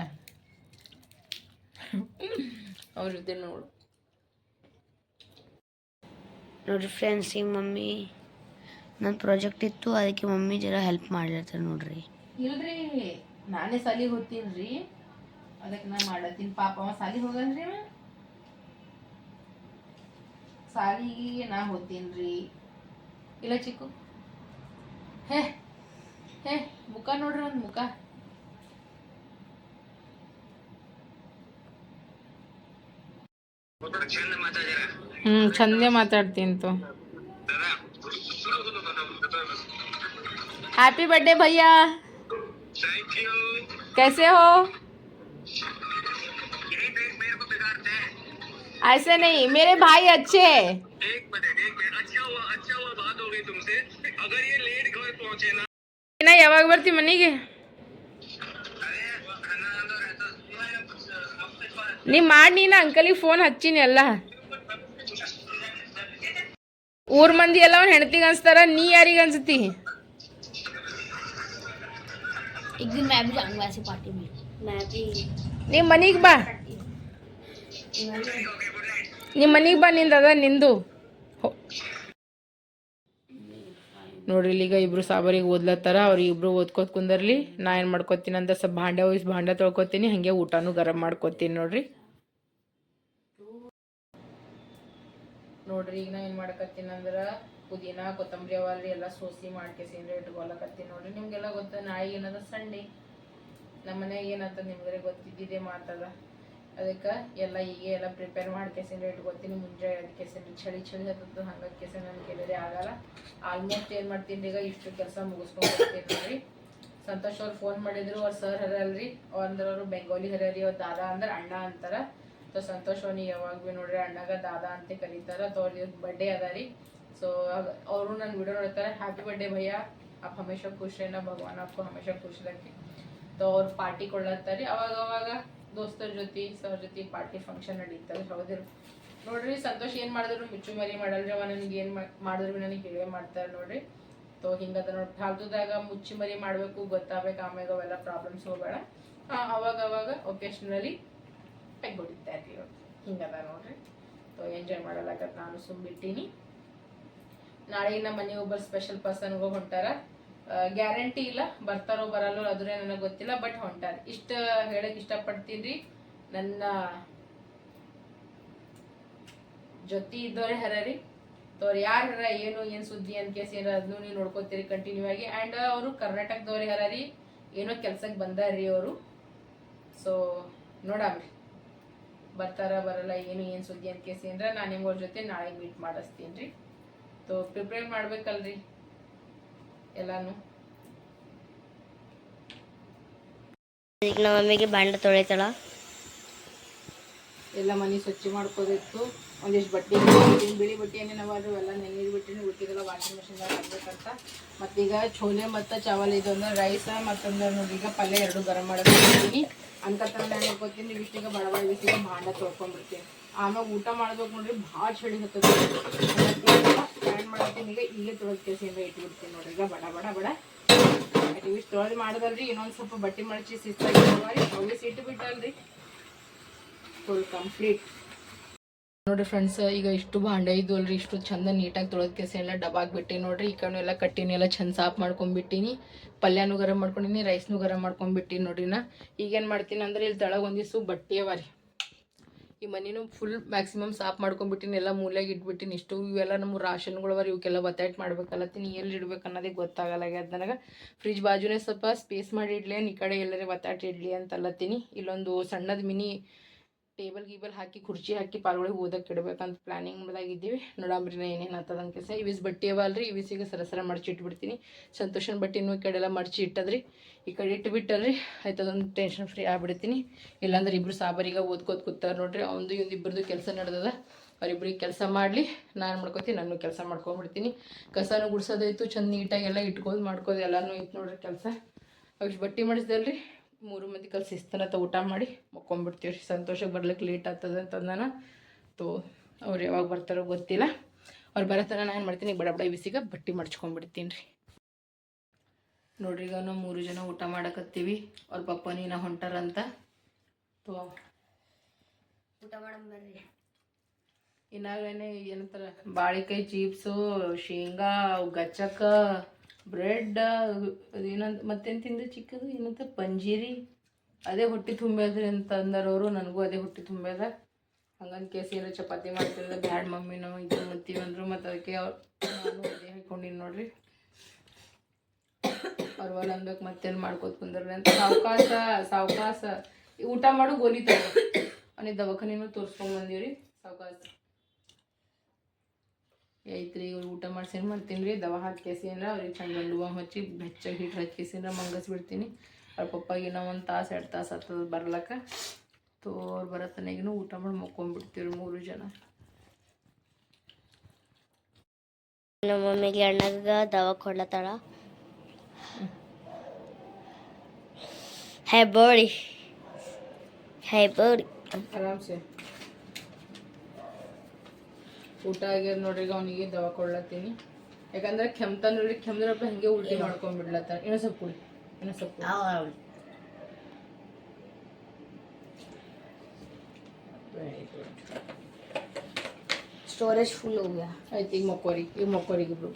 ಅವ್ರ ಜೊತೆ ನೋಡು ನೋಡ್ರಿ ಫ್ರೆಂಡ್ಸ್ ಈಗ ಮಮ್ಮಿ ನನ್ನ ಪ್ರಾಜೆಕ್ಟ್ ಇತ್ತು ಅದಕ್ಕೆ ಮಮ್ಮಿ ಜರ ಹೆಲ್ಪ್ ಮಾಡಿರ್ತಾರೆ ನೋಡ್ರಿ ಇಲ್ರಿ ನಾನೇ ಸಾಲಿಗೆ ಹೋಗ್ತೀನಿ ರೀ ಅದಕ್ಕೆ ನಾ ಮಾಡತ್ತೀನಿ ಪಾಪ ಅವ ಸಾಲಿಗೆ ಹೋಗಲ್ರಿ ಅವ ಸಾಲಿಗೆ ನಾ ಹೋಗ್ತೀನಿ ರೀ ಇಲ್ಲ ಚಿಕ್ಕು ಹೇ ಹೇ ಮುಖ ನೋಡ್ರಿ ಒಂದು ಮುಖ ಹ್ಮ್ ಚಂದೇ ಮಾತಾಡ್ತೀನಿ ತೋ हैप्पी बर्थडे भैया कैसे हो ऐसे नहीं मेरे भाई अच्छे हैं ನಾ ಯಾವಾಗ ಬರ್ತಿ ಮನೆಗೆ? ನೀ ಮಾಡಿ ನೀನು ಅಂಕಲಿಗೆ ಫೋನ್ ಹಚ್ಚೀನಿ ಎಲ್ಲ ಊರ್ ಮಂದಿ ಎಲ್ಲ ಅವ್ನು ಹೆಣ್ತಿಗೆ ಅನ್ಸ್ತಾರ ನೀ ಯಾರಿಗೆ ಅನ್ಸತಿ? ನಿಮ್ಮ ಮನೆಗೆ ಬಾ. ನಿಮ್ಮ ಮನೆಗೆ ಬಾ ನಿಂದ ಅದ ನಿಂದು. ನೋಡ್ರಿ ಈಗ ಇಬ್ರು ಸಾಬರಿಗೆ ಓದ್ಲತ್ತಾರ, ಅವ್ರಿಗೆ ಇಬ್ರು ಓದ್ಕೋತ ಕುಂದರ್ಲಿ. ನಾ ಏನು ಮಾಡ್ಕೋತೀನಿ ಅಂದ್ರೆ ಸ್ವಲ್ಪ ಭಾಂಡೆ ಒಯ್ಸಿ ಭಾಂಡೆ ತೊಳ್ಕೊತೀನಿ, ಹಾಗೆ ಊಟನೂ ಗರಂ ಮಾಡ್ಕೋತೀನಿ ನೋಡ್ರಿ. ನೋಡ್ರಿ, ಈಗ ನಾ ಏನು ಮಾಡ್ಕತ್ತೀನಿ ಅಂದ್ರೆ ಪುದೀನ, ಕೊತ್ತಂಬರಿ ಅವಲ್ರಿ ಎಲ್ಲ ಸೋಸಿ ಮಾಡ್ಕೇಸಿಂದ್ರೆ ಇಟ್ಕೊಳಕತ್ತೀನಿ ನೋಡ್ರಿ. ನಿಮ್ಗೆಲ್ಲ ಗೊತ್ತ ನಾಯಿ ಏನದ ಸಂಡೆ ನಮ್ಮ ಏನಂತ ನಿಮ್ಗೆ ಗೊತ್ತಿದ್ದಿದೆ ಮಾತದ. ಅದಕ್ಕೆ ಎಲ್ಲ ಹೀಗೆ ಎಲ್ಲ ಪ್ರಿಪೇರ್ ಮಾಡ್ಕೇಸಿಂದ್ರೆ ಇಟ್ಕೊತೀನಿ ಮುಂಜಾನೆ ಅದಕ್ಕೆ ಚಳಿ ಚಳಿ ಹತ್ತದ ಹಂಗಕ್ಕೆ ನನ್ನ ಕೇಳಿದ್ರೆ ಆಗಲ್ಲ ಆಲ್ಮೋಸ್ಟ್ ಏನು ಮಾಡ್ತೀನಿ ಈಗ ಇಷ್ಟು ಕೆಲಸ ಮುಗಿಸ್ಕೊಂಡು ನೋಡ್ರಿ ಸಂತೋಷ್ ಅವ್ರು ಫೋನ್ ಮಾಡಿದ್ರು ಅವ್ರ ಸರ್ ಹರಲ್ರಿ ಅಂದ್ರೆ ಅವರು ಬೆಂಗಾಲಿ ಹರರಿ ಅವ್ರ ದಾದಾ ಅಂದ್ರೆ ಅಣ್ಣ ಅಂತಾರ ಸೊ ಸಂತೋಷ್ ಅವ್ನಿಗೆ ಯಾವಾಗ ಭೀ ನೋಡ್ರಿ ಅಣ್ಣಗ ದಾದಾ ಅಂತ ಕರೀತಾರ ಸೊ ಅವ್ರಿಗೆ ಬರ್ಡೇ ಅದ ರೀ ಸೊ ಅವರು ನನ್ನ ವಿಡಿಯೋ ನೋಡ್ತಾರೆ ಹ್ಯಾಪಿ ಬರ್ಡೇ ಭಯ್ಯ आप हमेशा खुश रहना भगवान आपको हमेशा खुश रखे तो ಅವ್ರು ಪಾರ್ಟಿ ಕೊಡ್ಲತ್ತಾರೆ ಅವಾಗ ಅವಾಗ ದೋಸ್ತರ ಜೊತೆ, ಸರ್ ಜೊತೆ ಪಾರ್ಟಿ ಫಂಕ್ಷನ್ ನಡೀತದೆ ಹೌದಿಲ್ಲ ನೋಡ್ರಿ, ಸಂತೋಷ್ ಏನ್ ಮಾಡಿದ್ರು? ಮಿಚ್ಚು ಮರಿ ಮಾಡಲ್ರಿ ಅವ, ನನಗೆ ಏನ್ ಮಾಡಿದ್ರು ನನಗೆ ಹೇಳೇ ಮಾಡ್ತಾರೆ ನೋಡ್ರಿ? ತೋ, ಹಿಂಗದ ನೋಡಿ ಫಾಲ್ತುದಾಗ ಮುಚ್ಚಿ ಮರಿ ಮಾಡಬೇಕು, ಗೊತ್ತಾಗಬೇಕು ಆಮೇಲೆ ಅವೆಲ್ಲ ಪ್ರಾಬ್ಲಮ್ಸ್ ಹೋಗಬೇಡ. ಅವಾಗ ಅವಾಗ ಒಕೇಶನಲಿ ಕೈ ಹೊಡಿತಾ ಇರ್ತೀವಿ ಹಿಂಗದ ನೋಡ್ರಿ? ತೋ ಎಂಜಾಯ್ ಮಾಡಲ್ಲ ನಾನು ಸುಮ್ಬಿಟ್ಟಿನಿ ನಾಳೆ ನಮ್ಮ ಮನೆ ಒಬ್ಬರು ಸ್ಪೆಷಲ್ ಪರ್ಸನ್ಗೆ ಹೊಂಟಾರ. ಗ್ಯಾರಂಟಿ ಇಲ್ಲ, ಬರ್ತಾರೋ ಬರಲ್ಲೋ ಅದ್ರೆ ನನಗೆ ಗೊತ್ತಿಲ್ಲ, ಬಟ್ ಹೊಂಟಾರೆ. ಇಷ್ಟ ಹೇಳಕ್ ಇಷ್ಟಪಡ್ತೀನಿ ನನ್ನ ಜೊತೆ ಇದ್ದವ್ರೆ ಹರರಿ ಅವ್ರು ಯಾರು ಹರ, ಏನು ಏನು ಸುದ್ದಿ ಅಂತ ಕೇಸ್ ಏನಾರ ಅದನ್ನು ನೀವು ನೋಡ್ಕೋತೀರಿ ಕಂಟಿನ್ಯೂ ಆಗಿ. ಆ್ಯಂಡ್ ಅವರು ಕರ್ನಾಟಕದವ್ರೆ ಹರರಿ ಏನೋ ಕೆಲ್ಸಕ್ಕೆ ಬಂದಾರ್ರಿ ಅವರು. ಸೊ ನೋಡಮ್ರಿ ಬರ್ತಾರ, ಬರಲ್ಲ, ಏನು ಏನು ಸುದ್ದಿ ಅಂತ ಕೇಸ್ ಏನ್ರ ನಾನು ನಿಮ್ಗೆ ಜೊತೆ ನಾಳೆ ಮೀಟ್ ಮಾಡಿಸ್ತೀನಿ ರೀ. ಸೊ ಪ್ರಿಪೇರ್ ಮಾಡ್ಬೇಕಲ್ರಿ. ಎಲ್ಲಾನು. ಈಗ ನಮ್ಮ ಮಮ್ಮಿಗೆ ಬಾಂಡೆ ತೊಳಿತಾಳ. ಎಲ್ಲ ಮನೆ ಸ್ವಚ್ಛ ಮಾಡ್ಕೋದಿತ್ತು ಒಂದಿಷ್ಟು ಬಟ್ಟೆ ಬಿಳಿ ಬಟ್ಟೆ ಏನೇನವ ಅದು ಎಲ್ಲ ನೆನೆದು ಬಿಟ್ಟಿನಿ. ಉಳ್ಕಿದೆಲ್ಲ ವಾಷಿಂಗ್ ಮಿಷಿನ್ದಾಗ ಹಾಕ್ಬೇಕಂತ. ಮತ್ತೀಗ ಛೋಲೆ ಮತ್ತು ಚಾವಲ್ ಇದು ಅಂದ್ರೆ ರೈಸ್ ಮತ್ತೊಂದು ನೋಡಿ ಈಗ ಪಲ್ಯ ಎರಡು ಗರಂ ಮಾಡೋದಿದ್ದೀನಿ ಅನ್ಕತ್ತಂದು ನಾನು ನೋಡ್ಕೊತೀನಿ. ಇಷ್ಟೀಗ ಬಡ ಬಡ ಬಿಸಿಗೆ ಭಾಂಡ ತೊಳ್ಕೊಂಡ್ಬಿಡ್ತೀನಿ. ಆಮೇಲೆ ಊಟ ಮಾಡ್ಬೇಕು ನೋಡ್ರಿ ಭಾಳ ಚಳಿ ಹತ್ತದ. ಸ್ಟ್ಯಾಂಡ್ ಮಾಡ್ತೀನಿ ಈಗ ಇಲ್ಲೇ ತೊಳೆದ ಕೆಲಸದಿಂದ ಇಟ್ಬಿಡ್ತೀನಿ ನೋಡ್ರಿ. ಈಗ ಬಡ ಬಡ ಬಡ. ಇಷ್ಟ ತೊಳೆದು ಮಾಡದಲ್ರಿ, ಇನ್ನೊಂದು ಸ್ವಲ್ಪ ಬಟ್ಟೆ ಮಡಚಿ ಸಿಸ್ತಾಗಿ ಅವಿಸ್ ಇಟ್ಟು ಬಿಟ್ಟಲ್ರಿ. ಫುಲ್ ಕಂಪ್ಲೀಟ್ ನೋಡ್ರಿ ಫ್ರೆಂಡ್ಸ್ ಈಗ ಇಷ್ಟು ಭಾಂಡೆ ಇದ್ದು ಅಲ್ರಿ ಇಷ್ಟು ಚಂದ ನೀಟಾಗಿ ತೊಳೆದ ಕೆಸ ಎಲ್ಲ ಡಬ್ಬಾಕ್ ಬಿಟ್ಟು ನೋಡ್ರಿ. ಈ ಕಣ್ಣು ಎಲ್ಲ ಕಟ್ಟಿನಿ, ಎಲ್ಲ ಚಂದ ಸಾಫ್ ಮಾಡ್ಕೊಂಡ್ಬಿಟ್ಟಿನಿ ಪಲ್ಯನೂ ಗರಂ ಮಾಡ್ಕೊಂಡಿನಿ ರೈಸ್ನೂ ಗರಂ ಮಾಡ್ಕೊಂಡ್ಬಿಟ್ಟಿನಿ ನೋಡ್ರಿ ನಾ. ಈಗೇನು ಮಾಡ್ತೀನಿ ಅಂದ್ರೆ, ಇಲ್ಲಿ ತಳಗೊಂದಿಸು ಒಂದಿವ್ಸ ಬಟ್ಟೆ ಅವ ಈ ಮನಿನೂ ಫುಲ್ ಮ್ಯಾಕ್ಸಿಮಮ್ ಸಾಫ್ ಮಾಡ್ಕೊಂಡ್ಬಿಟ್ಟಿನಿ, ಎಲ್ಲ ಮೂಲೆಗೆ ಇಟ್ಬಿಟ್ಟಿನಿ. ಇಷ್ಟು ಇವೆಲ್ಲ ನಮ್ಮ ರಾಷನ್ಗಳವರು ಇವಕ್ಕೆಲ್ಲ ಒತ್ತಾಟ್ ಮಾಡ್ಬೇಕಲ್ಲತ್ತೀನಿ ಎಲ್ಲಿ ಇಡ್ಬೇಕು ಅನ್ನೋದೇ ಗೊತ್ತಾಗಲ್ಲ ನನಗೆ. ಫ್ರಿಜ್ ಬಾಜುನೇ ಸ್ವಲ್ಪ ಸ್ಪೇಸ್ ಮಾಡಿ ಇಡ್ಲಿ ಈ ಕಡೆ ಎಲ್ಲರೇ ಒತ್ತಾಟ ಇಡ್ಲಿ ಅಂತ ಅಲ್ಲತ್ತೀನಿ ಇಲ್ಲೊಂದು ಸಣ್ಣದ ಮಿನಿ ಟೇಬಲ್ ಗೀಬಲ್ ಹಾಕಿ, ಕುರ್ಚಿ ಹಾಕಿ, ಪಾಲ್ಗಳಿಗೆ ಓದಕ್ಕೆ ಇಡ್ಬೇಕಂತ ಪ್ಲಾನಿಂಗ್ ಇದ್ದೀವಿ. ನೋಡಂಬ್ರಿ ಏನೇನು ಆಗ್ತದ ಕೆಲಸ ಇವಿಸ್ ಬಟ್ಟೆ ಅವ ಅಲ್ರಿ. ಇವಿಸಿಗೆ ಸರ ಸರ ಮಡಚಿ ಇಟ್ಬಿಡ್ತೀನಿ. ಸಂತೋಷನ ಬಟ್ಟೆನೂ ಈ ಕಡೆ ಎಲ್ಲ ಮಡಚಿ ಇಟ್ಟದ್ರಿ. ಈ ಕಡೆ ಇಟ್ಟು ಬಿಟ್ಟಲ್ರಿ. ಆಯ್ತು, ಅದೊಂದು ಟೆನ್ಷನ್ ಫ್ರೀ ಆಗ್ಬಿಡ್ತೀನಿ. ಇಲ್ಲಾಂದ್ರೆ ಇಬ್ರು ಸಾಬರಿಗೆ ಓದ್ಕೋತ ಕೂತಾರೆ ನೋಡ್ರಿ. ಅವಂದು ಇವ್ದು ಇಬ್ಬರದು ಕೆಲಸ ನಡೆದದ. ಅವ್ರಿಬ್ರಿಗೆ ಕೆಲಸ ಮಾಡಲಿ. ನಾನು ಮಾಡ್ಕೋತೀನಿ ನಾನು ಕೆಲಸ ಮಾಡ್ಕೊಂಡ್ಬಿಡ್ತೀನಿ ಕಸನೂ ಗುಡ್ಸೋದಾಯ್ತು ಚಂದ ನೀಟಾಗಿ ಎಲ್ಲ ಇಟ್ಕೊಂಡು ಮಾಡ್ಕೋದು ಎಲ್ಲನೂ ಇತ್ತು ನೋಡ್ರಿ ಕೆಲಸ. ಅಷ್ಟು ಬಟ್ಟೆ ಮಾಡಿಸ್ದಲ್ರಿ. ಮೂರು ಮಂದಿ ಕಲ್ ಶಿಸ್ತನತ್ತ ಊಟ ಮಾಡಿ ಮಕ್ಕೊಂಬಿಡ್ತೀವಿ ರೀ ಸಂತೋಷಕ್ಕೆ ಬರ್ಲಿಕ್ಕೆ ಲೇಟ್ ಆಗ್ತದೆ ಅಂತಂದಾನ. ತೋ, ಅವ್ರು ಯಾವಾಗ ಬರ್ತಾರೋ ಗೊತ್ತಿಲ್ಲ. ಅವ್ರು ಬರತನ ನಾನು ಏನು ಮಾಡ್ತೀನಿ ಬಡ ಬಡ ಬಿಸಿಗೆ ಬಟ್ಟೆ ಮಡ್ಚ್ಕೊಂಡ್ಬಿಡ್ತೀನಿ ರೀ ನೋಡ್ರಿ, ಈಗ ನಾವು ಮೂರು ಜನ ಊಟ ಮಾಡಕತ್ತೀವಿ. ಅವ್ರ ಪಪ್ಪ ನೀನ ಹೊಂಟಾರಂತ. ತೋ, ಊಟ ಮಾಡಂಬರ್ರಿ ಇನ್ನಾಗೇನೆ ಏನಂತಾರೆ, ಬಾಳೆಕಾಯಿ ಚೀಪ್ಸು ಶೇಂಗಾ ಗಚ್ಚಕ ಬ್ರೆಡ್, ಅದೇನಂತ, ಮತ್ತೇನು ತಿಂದು ಚಿಕ್ಕದು? ಏನಂತ, ಪಂಜೀರಿ. ಅದೇ ಹೊಟ್ಟೆ ತುಂಬ್ಯಾದ್ರಿ ಅಂತ ಅಂದರವರು ನನಗೂ ಅದೇ ಹೊಟ್ಟೆ ತುಂಬ್ಯದ. ಹಂಗಂತ ಕೇಸಿ ಏನೋ ಚಪಾತಿ ಮಾಡ್ತಿದ್ದೆ ಬ್ಯಾಡ್ ಮಮ್ಮಿ ನಾವು ಇದು ಮತ್ತೀವಿ ಅಂದರು, ಮತ್ತು ಅದಕ್ಕೆ ಅವ್ರು ನಾನು ಅದೇ ಹಾಕೊಂಡಿನಿ ನೋಡ್ರಿ. ಅವ್ರು ಅನ್ಬೇಕು ಮತ್ತೇನು ಮಾಡ್ಕೋತ ಕುಂದ್ರಿ ಅಂತ. ಸಾವಕಾಶ ಸಾವಕಾಶ ಊಟ ಮಾಡು ಗೋಲಿ ತಗೋ. ಅವನಿಗೆ ದವಾಖಾನೆನೂ ತೋರಿಸ್ಕೊಂಡು ಬಂದೀವಿ ಸಾವಕಾಶ ಐತ್ರಿ ಇವ್ರು ಊಟ ಮಾಡ್ಸೇನು ಮಾಡ್ತೀನಿ ರೀ ದವಾ ಹಾಕಿ ಅಂದ್ರೆ ಅವ್ರಿಗೆ ಚಂದ ಗಂಡುವ ಹಚ್ಚಿ ಬೆಚ್ಚಗೆ ಹಿಟ್ಟು ಹಚ್ಚಿ ಕೇಸಿಂದ್ರ ಮಂಗಸ್ಬಿಡ್ತೀನಿ. ಅವ್ರ ಪಪ್ಪಾಗಿ ನಾವು ಒಂದು ತಾಸು ಎರಡು ತಾಸು ಆಗ್ತದ ಬರ್ಲಕ್ಕ. ತೋ ಅವ್ರು ಬರೋ ತನಗಿನೂ ಊಟ ಮಾಡಿ ಮಕ್ಕೊಂಡ್ಬಿಡ್ತೀವಿ ಮೂರು ಜನ. ನಮ್ಮ ಮಮ್ಮಿಗೆ ಅಣ್ಣಗ ದವಾ ಕೊಡ್ಲತ್ತಾಳ. ಹೇ ಬೋಡಿ ಹೇ ಬೋಡಿ ಆರಾಮ್ಸೆ. ಊಟ ಆಗ್ಯದ ನೋಡ್ರಿ ಈಗ ಅವನಿಗೆ ದವಾ ಕೊಡ್ಲತ್ತೀನಿ ಯಾಕಂದ್ರೆ ಕೆಮ್ತ ನೋಡ್ರಿ ಕೆಮ್ದ್ರಪ್ಪ ಹಂಗೆ ಉಲ್ಟಿ ಮಾಡ್ಕೊಂಡ್ಬಿಡ್ಲತ್ತ. ಏನೋ ಸ್ವಲ್ಪ ಕುಡಿ ಏನೋ ಸ್ವಲ್ಪ ಸ್ಟೋರೇಜ್ ಫುಲ್ ಹೋಗ್ಯಾ? ಆಯ್ತು ಈಗ ಮಕ್ಕೋರಿ ಈಗ ಮಕ್ಕೋರಿಗೆ ಇಬ್ರು.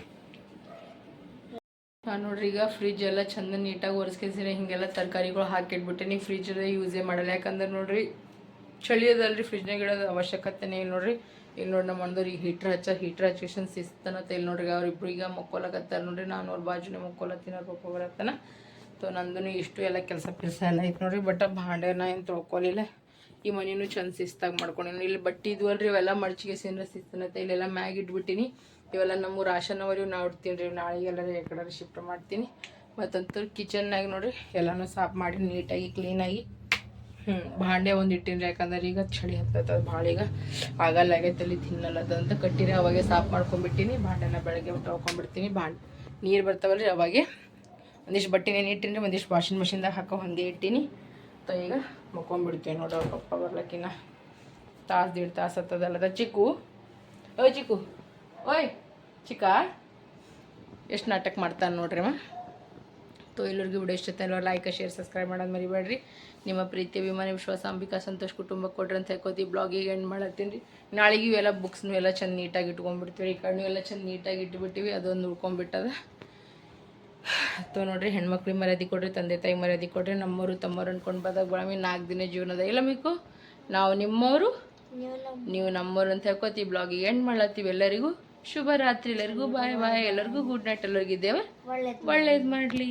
ನಾನು ನೋಡ್ರಿ ಈಗ ಫ್ರಿಜ್ ಎಲ್ಲ ಚಂದ ನೀಟಾಗಿ ಒರೆಸ್ಕೆಸಿರ ಹಿಂಗೆಲ್ಲ ತರಕಾರಿಗಳು ಹಾಕಿಟ್ಬಿಟ್ಟೆ ಫ್ರಿಜ್ ಯೂಸೇ ಮಾಡಲ್ಲ. ಯಾಕಂದ್ರೆ ನೋಡ್ರಿ ಚಳಿ ಅದಲ್ರಿ ಫ್ರಿಜ್ನಾಗ ಇಡೋದು ಅವಶ್ಯಕತೆನೇ ಇಲ್ಲ ನೋಡ್ರಿ. ಇಲ್ಲಿ ನೋಡಿ ನಮ್ಮ ಅಣ್ಣದವ್ರು ಈಗ ಹೀಟ್ರ್ ಹಚ್ಚ, ಹೀಟ್ರ್ ಹಚ್ಚಿಸನ್ ಸಿಸ್ತನತ್ತ ಇಲ್ಲಿ ನೋಡ್ರಿ ಅವ್ರಿಬ್ರು ಈಗ ಮಕ್ಕೊಲಕತ್ತಾರ ನೋಡ್ರಿ. ನಾನು ಅವ್ರ ಬಾಜುನೇ ಮಕ್ಕೊಲತ್ತೀನಿ, ಅವ್ರ ಪಪ್ಪ ಬರತ್ತನ. ತೊ ನಂದು ಇಷ್ಟು ಎಲ್ಲ ಕೆಲಸ ಕೆಲಸ ಎಲ್ಲ ಐತೆ ನೋಡ್ರಿ. ಬಟ್ ಭಾಂಡೆನ ಏನು ತೊಳ್ಕೊಲಿಲ್ಲ. ಈ ಮನೆಯೂ ಚಂದ ಶಿಸ್ತಾಗಿ ಮಾಡ್ಕೊಂಡಿನಿ ಇಲ್ಲಿ ಬಟ್ಟೆ ಇದ್ವಲ್ರಿ ಇವೆಲ್ಲ ಮಡ್ಚಿಗೆ ಸೇನ ಸಿಸ್ತನತ್ತೆ ಇಲ್ಲೆಲ್ಲ ಮ್ಯಾಗ ಇಟ್ಬಿಟ್ಟಿನಿ. ಇವೆಲ್ಲ ನಮ್ಮ ರಾಶನ್ ಅವರಿ ನಾವು ಇಡ್ತೀನಿ ರೀ. ನಾಳೆಗೆ ಎಲ್ಲರೂ ಎಕಡೆ ಶಿಫ್ಟ್ ಮಾಡ್ತೀನಿ. ಮತ್ತಂತೂ ಕಿಚನ್ನಾಗ ನೋಡ್ರಿ ಎಲ್ಲನೂ ಸಾಫ್ ಮಾಡಿ ನೀಟಾಗಿ ಕ್ಲೀನಾಗಿ ಹ್ಞೂ ಭಾಂಡೆ ಒಂದು ಇಟ್ಟಿನ್ರಿ, ಯಾಕಂದ್ರೆ ಈಗ ಚಳಿ ಹತ್ತದ ಭಾಳ ಈಗ ಆಗಲ್ಲ, ಆಗೈತಲ್ಲಿ ತಿನ್ನಲ್ಲದ ಅಂತ ಕಟ್ಟಿರಿ, ಅವಾಗೆ ಸಾಫ್ ಮಾಡ್ಕೊಂಡ್ಬಿಟ್ಟಿನಿ ಭಾಂಡೆನ ಬೆಳಗ್ಗೆ ತೊಳ್ಕೊಂಡ್ಬಿಡ್ತೀನಿ ಭಾಂಡ್ ನೀರು ಬರ್ತಾವಲ್ರಿ, ಅವಾಗೆ ಒಂದಿಷ್ಟು ಬಟ್ಟೆ ನೆನೆ ಇಟ್ಟಿನಿ ಒಂದಿಷ್ಟು ವಾಷಿಂಗ್ ಮಷಿನ್ದಾಗ ಹಾಕೋ ಹಂಗೆ ಇಟ್ಟಿನಿ, ತ ಈಗ ಮಕ್ಕೊಂಬಿಡ್ತೀವಿ ನೋಡಿ ಅವ್ರ ಪಪ್ಪ ಬರ್ಲಕ್ಕಿನ್ನ ತಾಸು, ದೀಡ್ ತಾಸು ಹತ್ತದಲ್ಲದ ಚಿಕ್ಕು, ಓಯ್ ಚಿಕ್ಕು, ಓಯ್ ಚಿಕ್ಕ, ಎಷ್ಟು ನಾಟಕ ಮಾಡ್ತಾನೆ ನೋಡ್ರಿ ಅಮ್ಮ ತೋ ಎಲ್ಲರಿಗೂ ವಿಡಿಯೋ ಇಷ್ಟ ಲೈಕ್ ಶೇರ್ ಸಬ್ಸ್ಕ್ರೈಬ್ ಮಾಡೋದು ಮರಿಬೇಡ್ರಿ. ನಿಮ್ಮ ಪ್ರೀತಿ ಅಭಿಮಾನಿ ವಿಶ್ವಾಸ ಅಂಬಿಕಾ ಸಂತೋಷ್ ಕುಟುಂಬ ಕೊಡ್ರಿ ಅಂತ ಹೇಳ್ಕೊತಿ ಬ್ಲಾಗಿಗೆ ಎಂಡ್ ಮಾಡತ್ತೀನಿ ರೀ. ನಾಳೆಗೆ ಇವೆಲ್ಲ ಬುಕ್ಸ್ನು ಎಲ್ಲ ಚಂದ ನೀಟಾಗಿ ಇಟ್ಕೊಂಡ್ಬಿಡ್ತೀವಿ ಈ ಕಣ್ಣು ಎಲ್ಲ ಚಂದ ನೀಟಾಗಿ ಇಟ್ಬಿಟ್ಟಿವಿ ಅದೊಂದು ಉಳ್ಕೊಂಡ್ಬಿಟ್ಟದ. ಅಥವಾ ನೋಡ್ರಿ ಹೆಣ್ಮಕ್ಳಿಗೆ ಮರ್ಯಾದೆ ಕೊಡ್ರಿ ತಂದೆ ತಾಯಿ ಮರ್ಯಾದೆ ಕೊಡ್ರಿ ನಮ್ಮವರು ತಮ್ಮವ್ರು ಅನ್ಕೊಂಡು ಬಂದಾಗ ಬಳಮಿ ನಾಲ್ಕು ದಿನ ಜೀವನದ. ಇಲ್ಲ ಮಿಕ್ಕು ನಾವು ನಿಮ್ಮವರು ನೀವು ನಮ್ಮವರು ಅಂತ ಹೇಳ್ಕೊತಿ ಬ್ಲಾಗಿಗೆ ಎಂಡ್ ಮಾಡ್ಲತ್ತೀವಿ ಎಲ್ಲರಿಗೂ. ಶುಭ ರಾತ್ರಿ ಎಲ್ಲರಿಗೂ. ಬಾಯ್ ಬಾಯ್ ಎಲ್ಲರಿಗೂ ಗುಡ್ ನೈಟ್ ಎಲ್ಲರಿಗೂ ಇದ್ದೇವೆ ಒಳ್ಳೇದು ಒಳ್ಳೇದು ಮಾಡಲಿ.